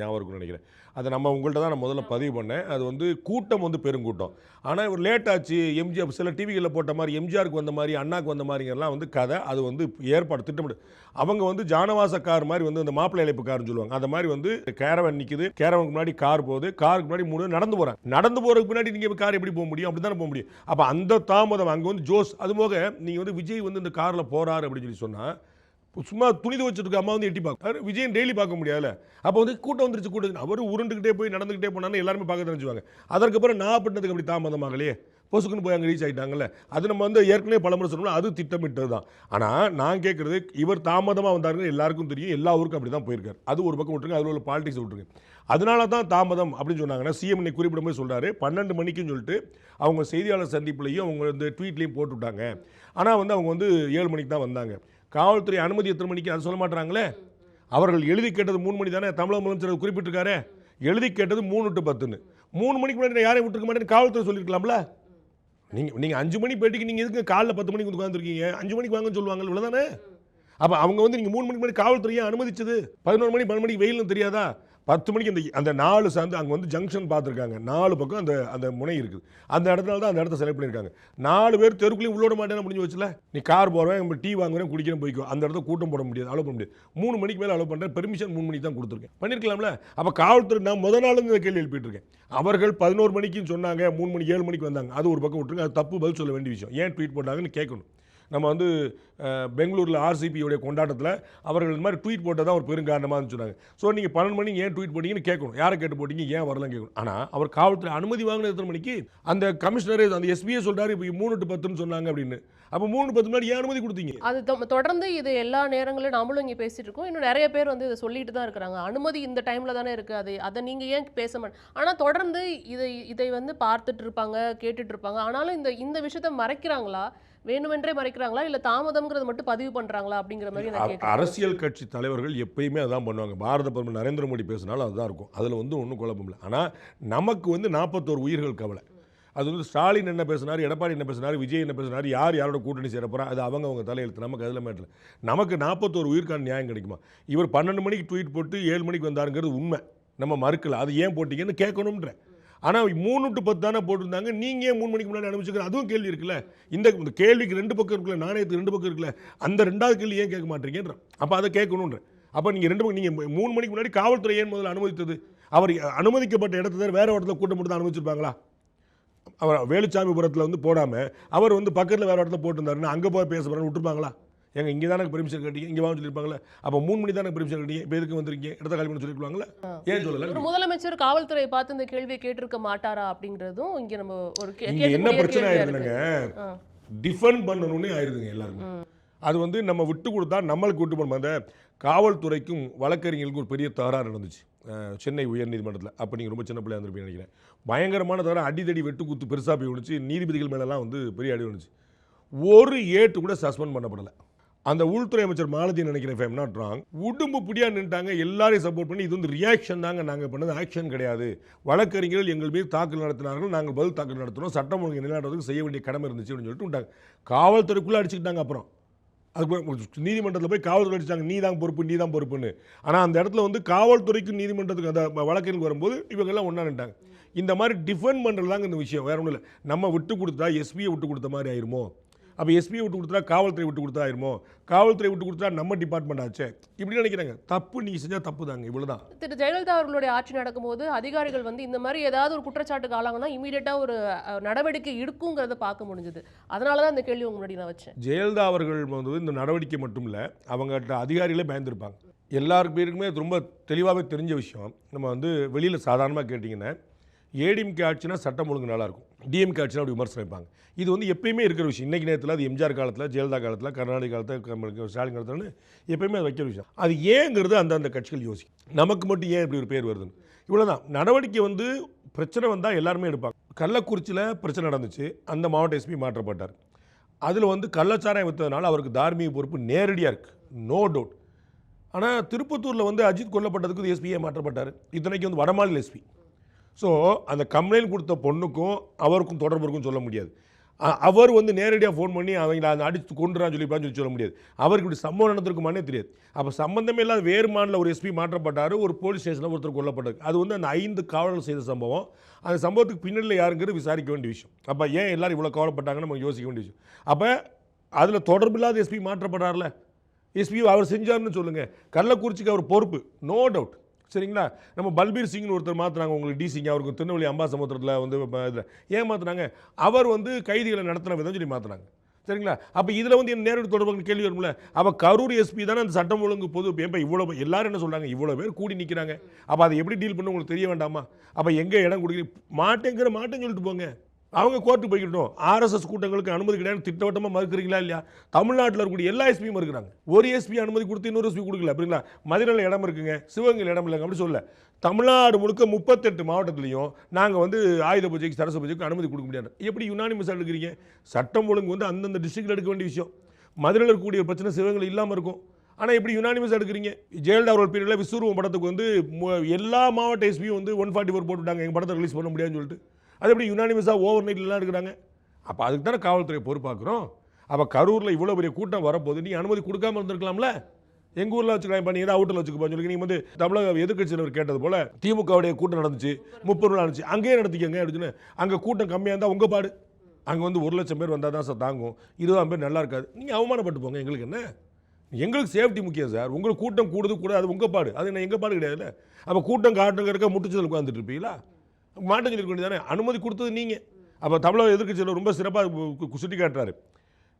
ஞாபகம் நினைக்கிறேன். அதை நம்ம உங்கள்கிட்ட தான் நான் முதல்ல பதிவு பண்ணேன். அது வந்து கூட்டம் வந்து பெருங்கூட்டம். ஆனால் இவர் லேட் ஆச்சு. எம்ஜிஆர் சில டிவிகளில் போட்ட மாதிரி எம்ஜிஆருக்கு வந்த மாதிரி அண்ணாக்கு வந்த மாதிரிங்கெல்லாம் வந்து கதை. அது வந்து ஏற்பாடு திட்டமிட்டு அவங்க வந்து ஜானவாச கார் மாதிரி வந்து அந்த மாப்பிள்ளை இழைப்பு கார்னு சொல்லுவாங்க. அந்த மாதிரி வந்து கேரவன் நிற்குது கேரவனுக்கு முன்னாடி கார் போகுது. காருக்கு முன்னாடி மூணு நடந்து போகிறாங்க நடந்து போகிறதுக்கு முன்னாடி நீங்கள் கார் எப்படி போக முடியும்? அப்படி தானே போக முடியும். அப்போ அந்த தாமதம் அங்கே வந்து ஜோஸ். அது போக நீங்கள் வந்து விஜய் வந்து இந்த காரில் போகிறாரு அப்படின்னு சொல்லி சொன்னால் சும்மா துணி துவச்சிட்டு அம்மா வந்து எட்டி பார்க்கும். விஜயன் டெய்லி பார்க்க முடியாதுல்ல? அப்போ வந்து கூட்டம் வந்துருச்சு கூட்டம் அவர் உருண்டுக்கிட்டே போய் நடந்துக்கிட்டே போனாலும் எல்லாருமே பார்க்க தெரிஞ்சுவாங்க. அதற்கப்புறம் நான் பண்ணதுக்கு அப்படி தாமதமாகலையே. பொசுக்குன்னு போய் அங்கே ரீச் ஆகிட்டாங்கல்ல அது நம்ம வந்து ஏற்கனவே பலமுறை சொல்லணும் அது திட்டமிட்டது தான் ஆனால் நான் கேட்குறது இவர் தாமதமாக வந்தாருன்னு எல்லாருக்கும் தெரியும். எல்லா ஊருக்கும் அப்படி தான் போயிருக்காரு. அது ஒரு பக்கம் விட்டுருங்க அதில் உள்ள பாலிடிக்ஸ் விட்டுருங்க. அதனால தான் தாமதம் அப்படின்னு சொன்னாங்கன்னா சிஎம் இன்னைக்கு குறிப்பிடும்போது சொல்கிறாரு பன்னெண்டு மணிக்குன்னு சொல்லிட்டு அவங்க செய்தியாளர் சந்திப்புலையும் அவங்க வந்து ட்வீட்லேயும் போட்டுவிட்டாங்க ஆனால் வந்து அவங்க வந்து ஏழு மணிக்கு தான் வந்தாங்க. காவல்துறை அனுமதி எத்தனை மணிக்கு அதை சொல்ல மாட்டாங்களே அவர்கள் எழுதி கேட்டது மூணு மணி தானே? தமிழக முதலமைச்சர் குறிப்பிட்டிருக்காரு. எழுதி கேட்டது மூணு டு பத்துன்னு. மூணு மணிக்கு முன்னாடி நான் யாரையும் விட்டுருக்க மாட்டேன்னு காவல்துறை சொல்லியிருக்கலாம்ல? நீங்கள் நீங்கள் அஞ்சு மணி பேட்டிக்கு நீங்கள் எதுக்கு காலைல பத்து மணிக்கு வந்து உட்காந்துருக்கீங்க அஞ்சு மணிக்கு வாங்கன்னு சொல்லுவாங்க இவ்வளோதானே அப்போ அவங்க வந்து நீங்கள் மூணு மணிக்கு முன்னாடி காவல்துறையை அனுமதிச்சது. பதினோரு மணி பன்னெண்டு மணிக்கு வெயிலும் தெரியாதா? பத்து மணிக்கு அந்த அந்த நாலு சார்ந்து அங்கே வந்து ஜங்ஷன் பார்த்துருக்காங்க. நாலு பக்கம் அந்த அந்த முனை இருக்குது. அந்த இடத்துல தான் அந்த இடத்த செலக்ட் பண்ணியிருக்காங்க. நாலு பேர் தெருக்குள்ளேயும் உள்ளோட மாட்டேன்னு முடிஞ்சு வச்சுல நீ கார் போகிறேன் நம்ம டீ வாங்குறேன் குடிக்கிறேன் போய்க்கோ. அந்த இடத்த கூட்டம் போட முடியாது அலோவ் பண்ண முடியாது. மூணு மணிக்கு மேலே அலோவ் பண்ணுறேன் பெர்மிஷன் மூணு மணிக்கு தான் கொடுத்துருக்கேன். பண்ணியிருக்கலாம்ல அப்போ காவல்துறை நான் முதல் நாள் இந்த கேள்வி எழுப்பிட்டுருக்கேன். அவர்கள் பதினோரு மணிக்குன்னு சொன்னாங்க மூணு மணி ஏழு மணிக்கு வந்தாங்க. அது ஒரு பக்கம் விட்டுருங்க. அது தப்பு பதில் சொல்ல வேண்டிய விஷயம். ஏன் ட்வீட் போட்டாங்கன்னு கேட்கணும். நம்ம வந்து பெங்களூரில் ஆர்சிபியுடைய கொண்டாட்டத்தில் அவர்கள் இந்த மாதிரி ட்வீட் போட்டது தான் ஒரு பெருங்காரணமாக சொன்னாங்க. ஸோ நீங்கள் பன்னெண்டு மணிக்கு ஏன் ட்வீட் போட்டீங்கன்னு கேட்கணும். யாரை கேட்டு போட்டிங்க ஏன் வரலன்னு கேட்கணும். ஆனால் அவர் காவல்துறை அனுமதி வாங்கின எத்தனை மணிக்கு? அந்த கமிஷனரே அந்த எஸ்பிஏ சொல்கிறார் இப்போ மூணு டு பத்துன்னு சொன்னாங்க அப்படின்னு. அப்போ மூணு பத்து முன்னாடி ஏன் அனுமதி கொடுத்தீங்க?
அது தொடர்ந்து இது எல்லா நேரங்களிலும் நாமளும் இங்கே பேசிட்டு இருக்கோம் இன்னும் நிறைய பேர் வந்து இதை சொல்லிட்டு தான் இருக்கிறாங்க. அனுமதி இந்த டைம்ல தானே இருக்கு. அது அதை நீங்க ஏன் பேச மாட்டேன் ஆனா தொடர்ந்து இதை இதை வந்து பார்த்துட்டு இருப்பாங்க கேட்டுட்டு இருப்பாங்க. ஆனாலும் இந்த இந்த விஷயத்த மறைக்கிறாங்களா? வேணுமென்றே மறைக்கிறாங்களா? இல்ல தாமதம்ங்கிறது மட்டும் பதிவு பண்றாங்களா? அப்படிங்கிற மாதிரி நான்
அரசியல் கட்சி தலைவர்கள் எப்பயுமே அதான் பண்ணுவாங்க. பாரத பிரதமர் நரேந்திர மோடி பேசினாலும் அதுதான் இருக்கும். அதில் வந்து ஒன்றும் குழப்பம் இல்லை. ஆனால் நமக்கு வந்து நாற்பத்தோரு உயிர்கள் கவலை. அது வந்து ஸ்டாலின் என்ன பேசினார் எடப்பாடி என்ன பேசினார் விஜய் என்ன பேசினார் யார் யாரோட கூட்டணி சேர போகிறா அது அவங்க அவங்க தலையெழுத்து. நமக்கு அதில் மேட்டில் நமக்கு நாற்பத்தோரு உயிர்க்கான நியாயம் கிடைக்குமா? இவர் பன்னெண்டு மணிக்கு ட்வீட் போட்டு ஏழு மணிக்கு வந்தாருங்கிறது உண்மை. நம்ம மறுக்கல. அது ஏன் போட்டீங்கன்னு கேட்கணுன்ற ஆனால் மூணு டு பத்து தானே போட்டிருந்தாங்க. நீங்கள் ஏன் மூணு மணிக்கு முன்னாடி அனுப்பிச்சுக்கிற அதுவும் கேள்வி இருக்குல்ல. இந்த இந்த கேள்விக்கு ரெண்டு பக்கம் இருக்குல்ல நாணயத்துக்கு ரெண்டு பக்கம் இருக்குல்ல. அந்த ரெண்டாவது கேள்வி ஏன் கேட்க மாட்டீங்கன்ற. அப்போ அதை கேட்கணுன்ற அப்போ நீங்கள் ரெண்டு பக்கம் நீங்கள் மூணு மணிக்கு முன்னாடி காவல்துறை ஏன் முதல்ல அனுமதித்தது? அவர் அனுமதிக்கப்பட்ட இடத்துல வேறு இடத்துல கூட்டம் போட்டு தான் அனுமதிச்சிருப்பாங்களா? அவர் வேலுச்சாமிபுரத்தில் வந்து போடாமல் அவர் வந்து பக்கத்தில் வேற இடத்துல போட்டிருந்தாருன்னா அங்கே போய் பேச போகிறான்னு விட்டுருப்பாங்களா? எங்க இங்கே தானே பெர்மிஷன் கேட்டீங்க? இங்கே வாங்க சொல்லியிருப்பாங்களே? அப்போ மூணு மணி தானே பெர்மிஷன் கேட்டீங்க? இப்போ எதுக்கு வந்திருக்கீங்க? இடத்த காலி பண்ண சொல்லிருப்பாங்களே ஏன் சொல்லலை?
முதலமைச்சர் காவல்துறையை பார்த்து இந்த கேள்வியை கேட்டிருக்க மாட்டாரா அப்படிங்கிறதும் இங்க நம்ம ஒரு
என்ன பிரச்சனை
கேள்வியா
ஆயிருதுங்க?
இருக்கு. ஆ.
டிஃபெண்ட் பண்ணணும்னு ஆயிருதுங்க எல்லாருமே. அது வந்து நம்ம விட்டு கொடுத்தா நம்மளுக்கு விட்டு போன அந்த காவல்துறைக்கும் வழக்கறிஞர்களுக்கும் ஒரு பெரிய தகராறு நடந்துச்சு. சென்னை உயர்நீதிமன்றத்தில். அப்போ நீங்கள் ரொம்ப சின்ன பிள்ளையா இருந்திருப்பீங்க நினைக்கிறேன். பயங்கரமான தகராறு. அடிதடி வெட்டு குத்து பெருசாக போய் விழுந்துச்சு. நீதிபதிகள் மேலெல்லாம் வந்து பெரிய அடி விழுந்துச்சு. ஒரு ஏட்டு கூட சஸ்பெண்ட் பண்ணப்படலை. அந்த உள்துறை அமைச்சர் மாலதி நினைக்கிறேன் ஃபேம் நாட் ராங் உடும்பு புடியா நின்ட்டாங்க எல்லாரையும் சப்போர்ட் பண்ணி இது வந்து ரியாக்ஷன் தாங்க. நாங்கள் பண்ணது ஆக்ஷன் கிடையாது. வழக்கறிஞர்கள் எங்கள் மீது தாக்கல் நடத்தினார்கள். நாங்கள் பதில் தாக்கல் நடத்தினோம் சட்டம் ஒழுங்கு நிலைநாட்டுறதுக்கு செய்ய வேண்டிய கடமை இருந்துச்சு அப்படின்னு சொல்லிட்டு விட்டாங்க. காவல்துறைக்குள்ளே அடிச்சுக்கிட்டாங்க அப்புறம். அதுக்கு நீதிமன்றத்தில் போய் காவல்துறை அடிச்சாங்க. நீ தான் பொறுப்பு நீ தான் பொறுப்புன்னு. ஆனால் அந்த இடத்துல வந்து காவல்துறைக்கும் நீதிமன்றத்துக்கு அந்த வழக்கறிஞர்கள் வரும்போது இவங்கெல்லாம் ஒன்றா நின்ட்டாங்க இந்த மாதிரி டிஃபெண்ட் பண்ணுறது தாங்க இந்த விஷயம். வேற ஒன்றும் இல்லை. நம்ம விட்டு கொடுத்தா எஸ்பியை விட்டு கொடுத்த மாதிரி ஆயிருமோ? அப்போ எஸ்பியை விட்டு கொடுத்தா காவல்துறை விட்டு கொடுத்தா ஆயிருமோ காவல்துறை விட்டு கொடுத்தா நம்ம டிபார்ட்மெண்ட் ஆச்சே? இப்படி நினைக்கிறாங்க. தப்பு நீங்கள் செஞ்சால் தப்பு தாங்க இவ்வளோதான்
திரு. ஜெயலலிதா அவர்களுடைய ஆட்சி நடக்கும்போது அதிகாரிகள் வந்து இந்த மாதிரி ஏதாவது ஒரு குற்றச்சாட்டுக்கு ஆளாங்கன்னா இமீடியட்டா ஒரு நடவடிக்கை எடுக்குங்கிறத பார்க்க முடிஞ்சது. அதனால தான் இந்த கேள்வி உங்க முன்னாடி நான் வச்சேன்.
ஜெயலலிதா அவர்கள் வந்து இந்த நடவடிக்கை மட்டும் இல்லை அவங்ககிட்ட அதிகாரிகளே பயந்துருப்பாங்க. எல்லாருக்கு பேருக்குமே ரொம்ப தெளிவாகவே தெரிஞ்ச விஷயம். நம்ம வந்து வெளியில் சாதாரணமாக கேட்டிங்கன்னா ஏடிஎம்கே ஆட்சினா சட்டம் ஒழுங்கு நல்லாயிருக்கும். டிஎம்கே ஆட்சினா அப்படி விமர்சனம் வைப்பாங்க. இது வந்து எப்பயுமே இருக்கிற விஷயம். இன்றைக்கி நேரத்தில் அது எம்ஜிஆர் காலத்தில் ஜெயலலிதா காலத்தில் கருணாநிதி காலத்தில் ஸ்டாலின் காலத்தில்னு எப்பயுமே அது வைக்கிற விஷயம். அது ஏங்கிறது அந்தந்த கட்சிகள் யோசிக்கும். நமக்கு மட்டும் ஏன் இப்படி ஒரு பேர் வருதுன்னு. இவ்வளோதான் நடவடிக்கை வந்து பிரச்சனை வந்தால் எல்லாருமே எடுப்பாங்க. கள்ளக்குறிச்சியில் பிரச்சனை நடந்துச்சு. அந்த மாவட்ட எஸ்பி மாற்றப்பட்டார். அதில் வந்து கள்ளச்சாராயம் விற்றதுனால அவருக்கு தார்மீக பொறுப்பு நேரடியாக இருக்குது நோ டவுட் ஆனால் திருப்பத்தூரில் வந்து அஜித் கொல்லப்பட்டதுக்கு எஸ்பியே மாற்றப்பட்டார். இத்தனைக்கு வந்து வடமாநில எஸ்பி ஸோ அந்த கம்ப்ளைண்ட் கொடுத்த பொண்ணுக்கும் அவருக்கும் தொடர்பு இருக்குன்னு சொல்ல முடியாது. அவர் வந்து நேரடியாக ஃபோன் பண்ணி அவங்கள அதை அடித்து கொண்டுறான்னு சொல்லிப்பான்னு சொல்லி சொல்ல முடியாது. அவருக்கு இப்படி சம்பவம் நடந்திருக்குமானே தெரியாது. அப்போ சம்பந்தமே இல்லாத வேறு மாநில ஒரு எஸ்பி மாற்றப்பட்டார் ஒரு போலீஸ் ஸ்டேஷனில் ஒருத்தர் கொல்லப்பட்டார். அது வந்து அந்த ஐந்து காவலர்கள் செய்த சம்பவம். அந்த சம்பவத்துக்கு பின்னணியில் யாருங்கிறது விசாரிக்க வேண்டிய விஷயம். அப்போ ஏன் எல்லோரும் இவ்வளோ கவலைப்பட்டாங்கன்னு நம்ம யோசிக்க வேண்டிய விஷயம். அப்போ அதில் தொடர்பில்லாத எஸ்பி மாற்றப்படார்ல எஸ்பி அவர் செஞ்சார்னு சொல்லுங்கள் கள்ளக்குறிச்சிக்கு அவர் பொறுப்பு. நோ டவுட் சரிங்களா? நம்ம பல்பீர் சிங்னு ஒருத்தர் மாற்றுறாங்க உங்களுக்கு டிசிங்க அவருக்கு திருநெல்வேலி அம்பாசமுத்திரத்தில் வந்து இதில். ஏன் மாற்றினாங்க அவர் வந்து கைதிகளை நடத்தின விதம் சொல்லி மாற்றினாங்க சரிங்களா? அப்போ இதில் வந்து என் நேரடி தொடர்பு கேள்வி வரும்ல? அப்போ கரூர் எஸ்பி தானே அந்த சட்டம் ஒழுங்கு பொது இப்போ இவ்வளோ எல்லாரும் என்ன சொல்கிறாங்க இவ்வளோ பேர் கூடி நிற்கிறாங்க அப்போ அதை எப்படி டீல் பண்ண உங்களுக்கு தெரிய வேண்டாமா? அப்போ எங்கே இடம் கொடுக்குறீங்க மாட்டேங்கிற மாட்டேன்னு சொல்லிட்டு போங்க. அவங்க கோர்ட்டு போய்க்கிட்டோம் ஆர்எஸ்எஸ் கூட்டங்களுக்கு அனுமதி கிடையாது திட்டவட்டமாக மறுக்கிறீங்களா இல்லையா? தமிழ்நாட்டில் இருக்கக்கூடிய எல்லா எஸ்பியும் மறுக்கிறாங்க. ஒரு எஸ்பி அனுமதி கொடுத்து இன்னொரு எஸ்பி கொடுக்கல அப்படிங்களா? மதுரையில் இடம் இருக்குங்க சிவகங்கையில் இடம் இல்லைங்க அப்படி சொல்ல தமிழ்நாடு முழுக்க முப்பத்தெட்டு மாவட்டத்துலையும் நாங்கள் வந்து ஆயுத பூஜைக்கு சரஸ்வதி பூஜைக்கு அனுமதி கொடுக்க முடியாது. எப்படி யுனானிமஸ் எடுக்கிறீங்க? சட்டம் ஒழுங்கு வந்து அந்தந்த டிஸ்ட்ரிக்டில் எடுக்க வேண்டிய விஷயம். மதுரையில் இருக்கக்கூடிய பிரச்சனை சிவகங்கை இல்லாமல் இருக்கும். ஆனால் எப்படி யுனானிமஸ் எடுக்கிறீங்க? ஜெயலலிதா அவர்கள் பீரியடில் விஸ்வரூபம் படத்துக்கு வந்து மு- எல்லா மாவட்ட எஸ்பியும் வந்து ஒன் ஃபார்ட்டி ஃபோர் போட்டுவிட்டாங்க எங்கள் படத்தை ரிலீஸ் பண்ண முடியாதுன்னு சொல்லிட்டு. அது எப்படி யுனானிமஸாக ஓவர் நைட்லாம் எடுக்கிறாங்க? அப்போ அதுக்கு தானே காவல்துறை பொறுப்பாக்குறோம். அப்போ கரூரில் இவ்வளோ பெரிய கூட்டம் வரப்போகுது நீ அனுமதி கொடுக்காம இருந்திருக்கலாம்ல? எங்கள் ஊரில் வச்சுக்கலாம் இப்போ நீ ஏதாவது அவுட்டில் வச்சுக்கப்பா சொல்லி நீங்கள் வந்து தமிழக எதிர்கட்சியினர் கேட்டது போல் திமுகவுடைய கூட்டம் நடந்துச்சு முப்பது நாள் நடந்துச்சு அங்கேயே நடத்திக்கங்க அப்படின்னு. அங்கே கூட்டம் கம்மியாக இருந்தால் உங்கள் பாடு. அங்கே வந்து ஒரு லட்சம் பேர் வந்தால் தான் சார் தாங்கும். இருபதாம் பேர் நல்லா இருக்காது. நீங்கள் அவமானப்பட்டு போங்க எங்களுக்கு என்ன? எங்களுக்கு சேஃப்டி முக்கியம் சார். உங்களுக்கு கூட்டம் கூடுது கூட அது உங்கள் பாடு. அது என்ன எங்கள் பாடு கிடையாதுல்ல? அப்போ கூட்டம் காட்டுங்கிறக்க முட்டுச்சதில் உட்காந்துட்டு இருப்பீங்களா? மாட்டம் கொண்டு வேண்டியதானே அனுமதி கொடுத்தது நீங்கள் அப்போ தமிழக எதிர்க்கட்சியில் ரொம்ப சிறப்பாக சுட்டி காட்டுறாரு.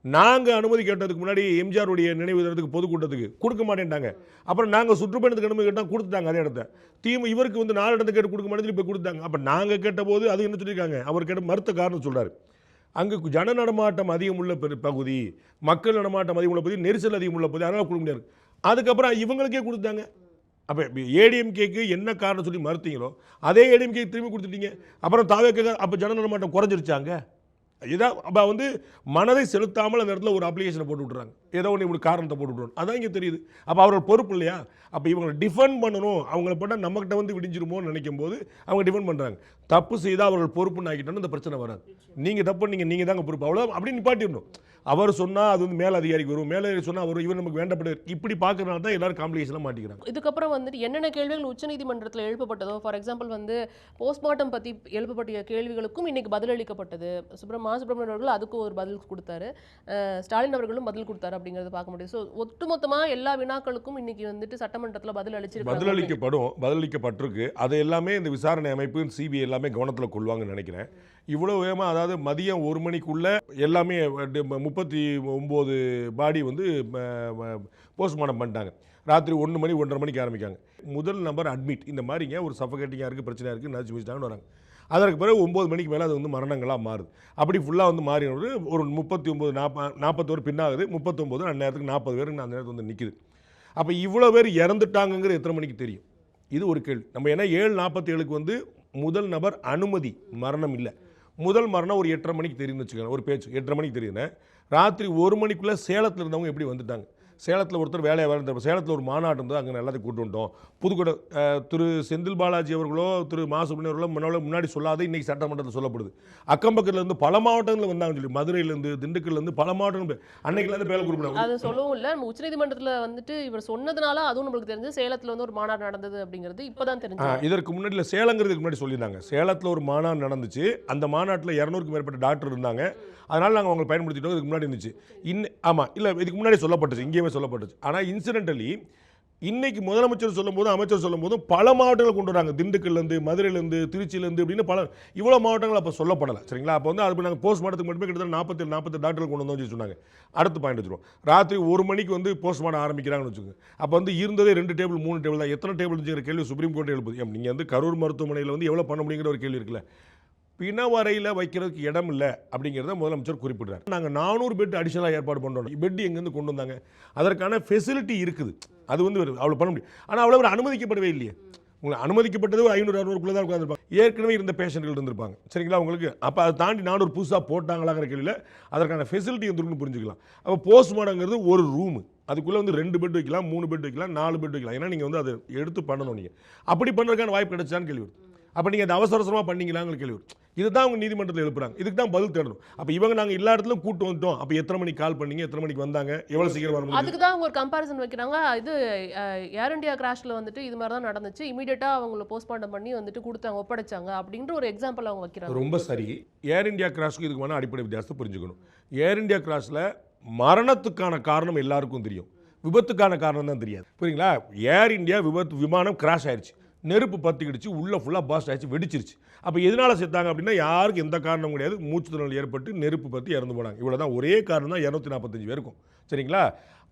நாங்கள் அனுமதி கேட்டதுக்கு முன்னாடி எம்ஜிஆருடைய நினைவு தினத்துக்கு பொதுக்கூட்டத்துக்கு கொடுக்க மாட்டேன்ட்டாங்க. அப்புறம் நாங்கள் சுற்றுப்பயணத்துக்கு அனுமதி கேட்டால் கொடுத்துட்டாங்க அதே இடத்த. தீமு இவருக்கு வந்து நாலு இடத்த கேட்டு கொடுக்க மாட்டேன்னு இப்போ கொடுத்தாங்க. அப்போ நாங்கள் கேட்டபோது அது என்ன சொல்லியிருக்காங்க? அவர் கேட்ட மறுத்த காரணம் சொல்கிறார் அங்கே ஜன நடமாட்டம் அதிகம் உள்ள பகுதி மக்கள் நடமாட்டம் அதிகம் உள்ள பகுதி நெரிசல் அதிகம் உள்ள பகுதி அதனால் கொடுக்க முடியாது. அதுக்கப்புறம் இவங்களுக்கே கொடுத்தாங்க. அப்போ ஏடிஎம்கேக்கு என்ன காரணம் சொல்லி மறுத்தீங்களோ அதே ஏடிஎம்கே திரும்பி கொடுத்துட்டீங்க. அப்புறம் தாவேக்க அப்போ ஜன நடமாட்டம் குறைஞ்சிருச்சாங்க? இதான் அப்போ வந்து மனதை செலுத்தாமல் அந்த இடத்துல ஒரு அப்ளிகேஷனை போட்டு விட்றாங்க ஏதோ ஒன்று இப்படி காரணத்தை போட்டு அதான் இங்கே தெரியுது. அப்போ அவர்கள் பொறுப்பு இல்லையா? அப்போ இவங்களை டிஃபெண்ட் பண்ணணும். அவங்கள போட்டால் நம்மகிட்ட வந்து விடிஞ்சிருமோன்னு நினைக்கும் போது அவங்க டிஃபெண்ட் பண்ணுறாங்க தப்பு செய்தால் அவர்கள் பொறுப்புன்னு ஆக்கிட்டோன்னு இந்த பிரச்சனை வராது. நீங்கள் தப்பு நீங்கள் நீங்கள் தாங்க பொறுப்பு. அவ்வளோ அப்படி நிப்பாட்டிடணும். அவர் சொன்னால் அது வந்து மேல் அதிகாரிக்கு வரும். மேலே சொன்னால் அவர் இவர் நமக்கு வேண்டப்படு இப்படி பார்க்கறனால தான் எல்லாரும் காம்ப்ளிகேஷனாக மாட்டிக்கிறாங்க.
இதுக்கப்புறம் வந்துட்டு என்னென்ன கேள்விகள் உச்சநீதிமன்றத்தில் எழுப்பப்பட்டதோ ஃபார் எக்ஸாம்பிள் வந்து போஸ்ட்மார்ட்டம் பற்றி எழுப்பப்பட்ட கேள்விகளுக்கும் இன்னைக்கு பதிலளிக்கப்பட்டது. சுப்ரம் மா சுப்பிரமணியன் அவர்கள் அதுக்கும் ஒரு பதில் கொடுத்தாரு. ஸ்டாலின் அவர்களும் பதில் கொடுத்தாரு. அப்படிங்கிறத பார்க்க முடியும். ஸோ ஒட்டுமொத்தமாக எல்லா வினாக்களுக்கும் இன்னைக்கு வந்துட்டு சட்டமன்றத்தில் பதில் அளிச்சிருக்காங்க.
பதிலளிக்கப்படும் பதிலளிக்கப்பட்டிருக்கு. அது எல்லாமே இந்த விசாரணை அமைப்பு சிபிஐ எல்லாமே கவனத்தில் கொள்வாங்கன்னு நினைக்கிறேன். இவ்வளோ வேகமாக அதாவது மதியம் ஒரு மணிக்குள்ளே எல்லாமே முப்பத்தி ஒம்பது பாடி வந்து போஸ்ட்மார்ட்டம் பண்ணிட்டாங்க. ராத்திரி ஒன்று மணி ஒன்றரை மணிக்கு ஆரம்பிக்காங்க. முதல் நம்பர் அட்மிட். இந்த மாதிரிங்க ஒரு சஃபகேட்டிங்காக இருக்குது பிரச்சனையாக இருக்குது நச்சு வச்சுட்டாங்கன்னு வராங்க. அதற்கு பிறகு ஒம்பது மணிக்கு மேலே அது வந்து மரணங்களாக மாறுது. அப்படி ஃபுல்லாக வந்து மாறி ஒரு முப்பத்தி ஒம்பது நாற்ப நாற்பத்தோரு பின்னாகுது. முப்பத்தொம்போது அந்த நேரத்துக்கு நாற்பது பேருக்கு அந்த நேரத்துக்கு வந்து நிற்கிது அப்போ இவ்வளோ பேர் இறந்துட்டாங்கங்கிறது எத்தனை மணிக்கு தெரியும்? இது ஒரு கேள்வி. நம்ம ஏன்னா ஏழு நாற்பத்தி ஏழுக்கு வந்து முதல் நபர் அனுமதி மரணம் இல்லை. முதல் மரணம் ஒரு எட்டரை மணிக்கு தெரியும்னு வச்சுக்கோங்க ஒரு பேச்சு. எட்டரை மணிக்கு தெரியுதுன்னா. ராத்திரி ஒரு மணிக்குள்ளே சேலத்தில் இருந்தவங்க எப்படி வந்துட்டாங்க? சேலத்தில் ஒருத்தர் வேலையாக வேலை சேலத்தில் ஒரு மாநாடு இருந்தது அங்கே எல்லாத்தையும் கூட்டு வந்துட்டோம். புதுக்கோட்டை திரு செந்தில் பாலாஜி அவர்களோ திரு மா சுப்பிரமணியம் அவர்களோ முன்னாடி முன்னாடி சொல்லாத இன்னைக்கு சட்டமன்றத்தில் சொல்லப்படுது. அக்கம் பக்கத்துல இருந்து பல மாவட்டங்களில் வந்தாங்க சொல்லி மதுரையிலேருந்து திண்டுக்கல்லேருந்து பல மாவட்டங்கள் அன்னைக்குலேருந்து பேரை குறிப்பிடாங்க
அது சொல்லவும் இல்லை. நம்ம உச்சநீதிமன்றத்துல வந்துட்டு இவர் சொன்னதுனால அதுவும் நம்மளுக்கு தெரிஞ்சு சேலத்துல வந்து ஒரு மாநாடு நடந்தது அப்படிங்கிறது இப்பதான்
ஆ,
தெரிஞ்சு
இதற்கு முன்னாடி இல்லை சேலங்கிறதுக்கு முன்னாடி சொல்லியிருந்தாங்க. சேலத்தில் ஒரு மாநாடு நடந்துச்சு. அந்த மாநாட்டில் இரநூறுக்கும் மேற்பட்ட டாக்டர் இருந்தாங்க. அதனால் நாங்கள் அவங்களை பயன்படுத்திட்டோம். இதுக்கு முன்னாடி இருந்துச்சு. இன் ஆமாம் இல்லை இதுக்கு முன்னாடி சொல்லப்பட்டுச்சு. இங்கேயுமே சொல்லப்பட்டுச்சு. ஆனால் இன்சிடென்டலி இன்னைக்கு முதலமைச்சர் சொல்லும்போது அமைச்சர் சொல்லும்போது பல மாவட்டங்கள் கொண்டு வராங்க. திண்டுக்கல்லேருந்து மதுரையிலேருந்து திருச்சியிலேருந்து அப்படின்னு பல இவ்வளோ மாவட்டங்கள் அப்போ சொல்லப்படலை. சரிங்களா? அப்போ வந்து அது நாங்கள் போஸ்ட்மார்ட்டத்துக்கு மட்டுமே கிட்டத்தட்ட நாற்பத்தி நாற்பத்தி டாக்டர்கள் கொண்டு வந்து சொன்னாங்க. அடுத்த பாயிண்ட் வச்சுருவோம். ராத்திரி ஒரு மணிக்கு வந்து போஸ்ட்மார்ட்டம் ஆரம்பிக்கிறாங்கன்னு வச்சுக்கோங்க. அப்போ வந்து இருந்ததே ரெண்டு டேபிள் மூணு டேபிள் தான். எத்தனை டேபிள் இருந்துங்கிற கேள்வி சுப்ரீம் கோர்ட் எழுப்புது. நீங்கள் வந்து கரூர் மருத்துவமனையில் வந்து எவ்வளோ பண்ண முடியுங்கிற ஒரு கேள்வி இருக்குல்ல. பிணவரையில் வைக்கிறதுக்கு இடம் இல்லை அப்படிங்கிறத முதலமைச்சர் குறிப்பிடுறார். நாங்கள் நானூறு பெட் அடிஷனலாக ஏற்பாடு பண்ணுறோம் பெட் எங்கேருந்து கொண்டு வந்தாங்க? அதற்கான ஃபெசிலிட்டி இருக்குது. அது வந்து அவ்வளோ பண்ண முடியும் ஆனால் அவ்வளோ ஒரு அனுமதிக்கப்படவே இல்லையே. உங்களை அனுமதிக்கப்பட்டது ஒரு ஐநூறு அறுநூறுக்குள்ளே தான் உட்காந்துருப்பாங்க ஏற்கனவே இருந்த பேஷண்ட்கள் இருந்திருப்பாங்க. சரிங்களா உங்களுக்கு? அப்போ அதை தாண்டி நானூறு புதுசாக போட்டாங்களாங்கிற கேள்வியில் அதற்கான ஃபெசிலிட்டி வந்துருக்குன்னு புரிஞ்சுக்கலாம். அப்போ போஸ்ட்மார்ட்டம்ங்கிறது ஒரு ரூமு அதுக்குள்ளே வந்து ரெண்டு பெட் வைக்கலாம் மூணு பெட் வைக்கலாம் நாலு பெட் வைக்கலாம். ஏன்னா நீங்கள் வந்து அதை எடுத்து பண்ணணும் நீங்கள் அப்படி பண்ணுறதுக்கான வாய்ப்பு கிடைச்சான்னு கேள்வி அப்போ நீங்கள் அதை அவசர அவசரமாக பண்ணீங்களாங்கிற கேள்வி வரும். இதுதான் அவங்க நீதிமன்றத்தில் எழுப்புறாங்க. இதுக்கு தான் பதில் தேடணும். அப்போ இவங்க நாங்கள் எல்லா இடத்துலையும் கூட்டு வந்துட்டோம். அப்போ எத்தனை மணிக்கு கால் பண்ணீங்க? எத்தனை மணிக்கு வந்தாங்க? எவ்வளோ சீக்கிரம் வர முடியும்
அதுக்கு தான் அவங்க ஒரு கம்பாரிசன் வைக்கிறாங்க. இது ஏர் இந்தியா கிராஷ்ல வந்துட்டு இது மாதிரி தான் நடந்துச்சு இமீடியட்டா அவங்கள போஸ்ட்மார்ட்டம் பண்ணி வந்துட்டு கொடுத்தாங்க ஒப்படைச்சாங்க அப்படின்ற ஒரு எக்ஸாம்பிள் அவங்க வைக்கிறாங்க.
ரொம்ப சரி. ஏர் இந்தியா கிராஷ்க்கு இதுக்கு வேணால் அடிப்படை வித்தியாசத்தை புரிஞ்சுக்கணும். ஏர் இந்தியா கிராஷில் மரணத்துக்கான காரணம் எல்லாருக்கும் தெரியும். விபத்துக்கான காரணம் தான் தெரியாது. புரியுங்களா ஏர் இந்தியா விபத்து விமானம் கிராஷ் ஆயிடுச்சு நெருப்பு பற்றிக்கிடுச்சு உள்ளே ஃபுல்லாக பாஸ்ட் ஆயிடுச்சு வெடிச்சிருச்சு. அப்போ எதனால் செத்தாங்க அப்படின்னா யாருக்கும் எந்த காரணமும் கிடையாது. மூச்சு திணறல் ஏற்பட்டு நெருப்பு பற்றி இறந்து போனாங்க. இவ்வளோ தான் ஒரே காரணம் தான் இரநூத்தி நாற்பத்தஞ்சு பேருக்கும். சரிங்களா?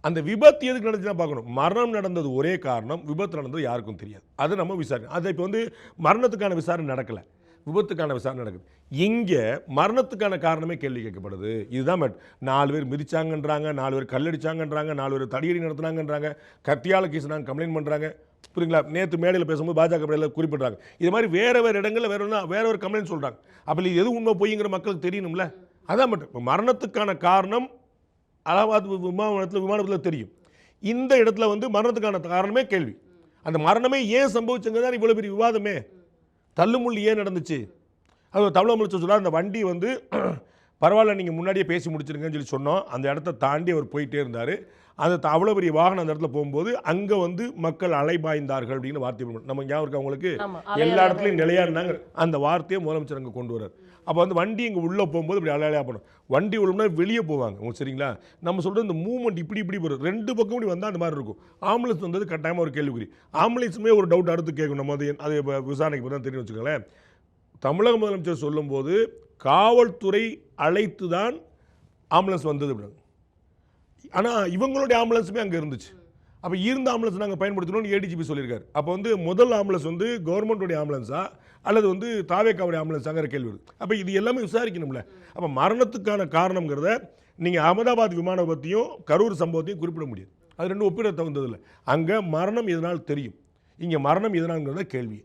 அந்த விபத்து எதுக்கு நடந்துச்சுன்னா பார்க்கணும். மரணம் நடந்தது ஒரே காரணம் விபத்து நடந்தது யாருக்கும் தெரியாது. அது நம்ம விசாரணை அது இப்போ வந்து மரணத்துக்கான விசாரணை நடக்கலை. விபத்துக்கான விசாரணை நடக்குது. இங்கே மரணத்துக்கான காரணமே கேள்வி கேட்கப்படுது. இதுதான் மேட் நாலு பேர் மிதிச்சாங்கன்றாங்க நாலு பேர் கல்லடிச்சாங்கன்றாங்க நாலு பேர் தடியடி நடத்துனாங்கன்றாங்க கத்தியால் கீசினாங்க கம்ப்ளைண்ட் பண்ணுறாங்க புரியுங்களா? நேற்று மேடையில் பேசும்போது பாஜக மேடையில் குறிப்பிட்றாங்க. இது மாதிரி வேறு வேறு இடங்களில் வேறு ஒன்றா வேற ஒரு கம்ப்ளைண்ட் சொல்கிறாங்க அப்போ எது உண்மை பொய்ங்கிற மக்களுக்கு தெரியணும்ல? அதான் மட்டும். இப்போ மரணத்துக்கான காரணம் அலகாபாத் விமானத்தில் விமானத்தில் தெரியும். இந்த இடத்துல வந்து மரணத்துக்கான காரணமே கேள்வி. அந்த மரணமே ஏன் சம்பவிச்சுங்க தான் இவ்வளோ பெரிய விவாதமே. தள்ளுமுள்ளி ஏன் நடந்துச்சு? அது தமிழக அமைச்சர் சொல்கிறார் அந்த வண்டி வந்து பரவாயில்ல நீங்கள் முன்னாடியே பேசி முடிச்சிருங்கன்னு சொல்லி சொன்னோம். அந்த இடத்த தாண்டி அவர் போயிட்டே இருந்தார். அந்த அவ்வளோ பெரிய வாகனம் அந்த இடத்துல போகும்போது அங்கே வந்து மக்கள் அலைபாய்ந்தார்கள் அப்படின்னு வார்த்தை நம்ம ஞாபகம் இருக்கு அவங்களுக்கு எல்லா இடத்துலையும் நிலையா இருந்தாங்க. அந்த வார்த்தையை முதலமைச்சர் அங்கே கொண்டு வரார் அப்போ வந்து வண்டி இங்கே உள்ளே போகும்போது இப்படி அலையா பண்ணும் வண்டி உள்ளோம்னா வெளியே போவாங்க. உங்களுக்கு சரிங்களா? நம்ம சொல்கிறது இந்த மூவ்மெண்ட் இப்படி இப்படி வரும் ரெண்டு பக்கம் இப்படி வந்தால் அந்த மாதிரி இருக்கும். ஆம்புலன்ஸ் வந்தது கட்டாயமாக ஒரு கேள்விக்குறி. ஆம்புலன்ஸுமே ஒரு டவுட் அடுத்து கேட்கும் நம்ம அது அது விசாரணைக்கு தான் தெரியும் வச்சுக்கோங்களேன். தமிழக முதலமைச்சர் சொல்லும்போது காவல்துறை அழைத்து தான் ஆம்புலன்ஸ் வந்தது அப்படின்னு ஆனால் இவங்களுடைய ஆம்புலன்ஸுமே அங்கே இருந்துச்சு. அப்போ இருந்த ஆம்புலன்ஸ் நாங்கள் பயன்படுத்தணும்னு ஏடிஜிபி சொல்லியிருக்காரு. அப்போ வந்து முதல் ஆம்புலன்ஸ் வந்து கவர்மெண்ட்டுடைய ஆம்புலன்ஸா அல்லது வந்து தாவேக்காவுடைய ஆம்புலன்ஸாங்கிற கேள்வி வருது. அப்போ இது எல்லாமே விசாரிக்கணும்ல. அப்போ மரணத்துக்கான காரணங்கிறத நீங்கள் அகமதாபாத் விமான விபத்தையும் கரூர் சம்பவத்தையும் குறிப்பிட முடியாது. அது ரெண்டும் ஒப்பிட தகுந்ததில்லை. அங்கே மரணம் எதனால் தெரியும்? இங்கே மரணம் எதனால்ங்கிறத கேள்வி.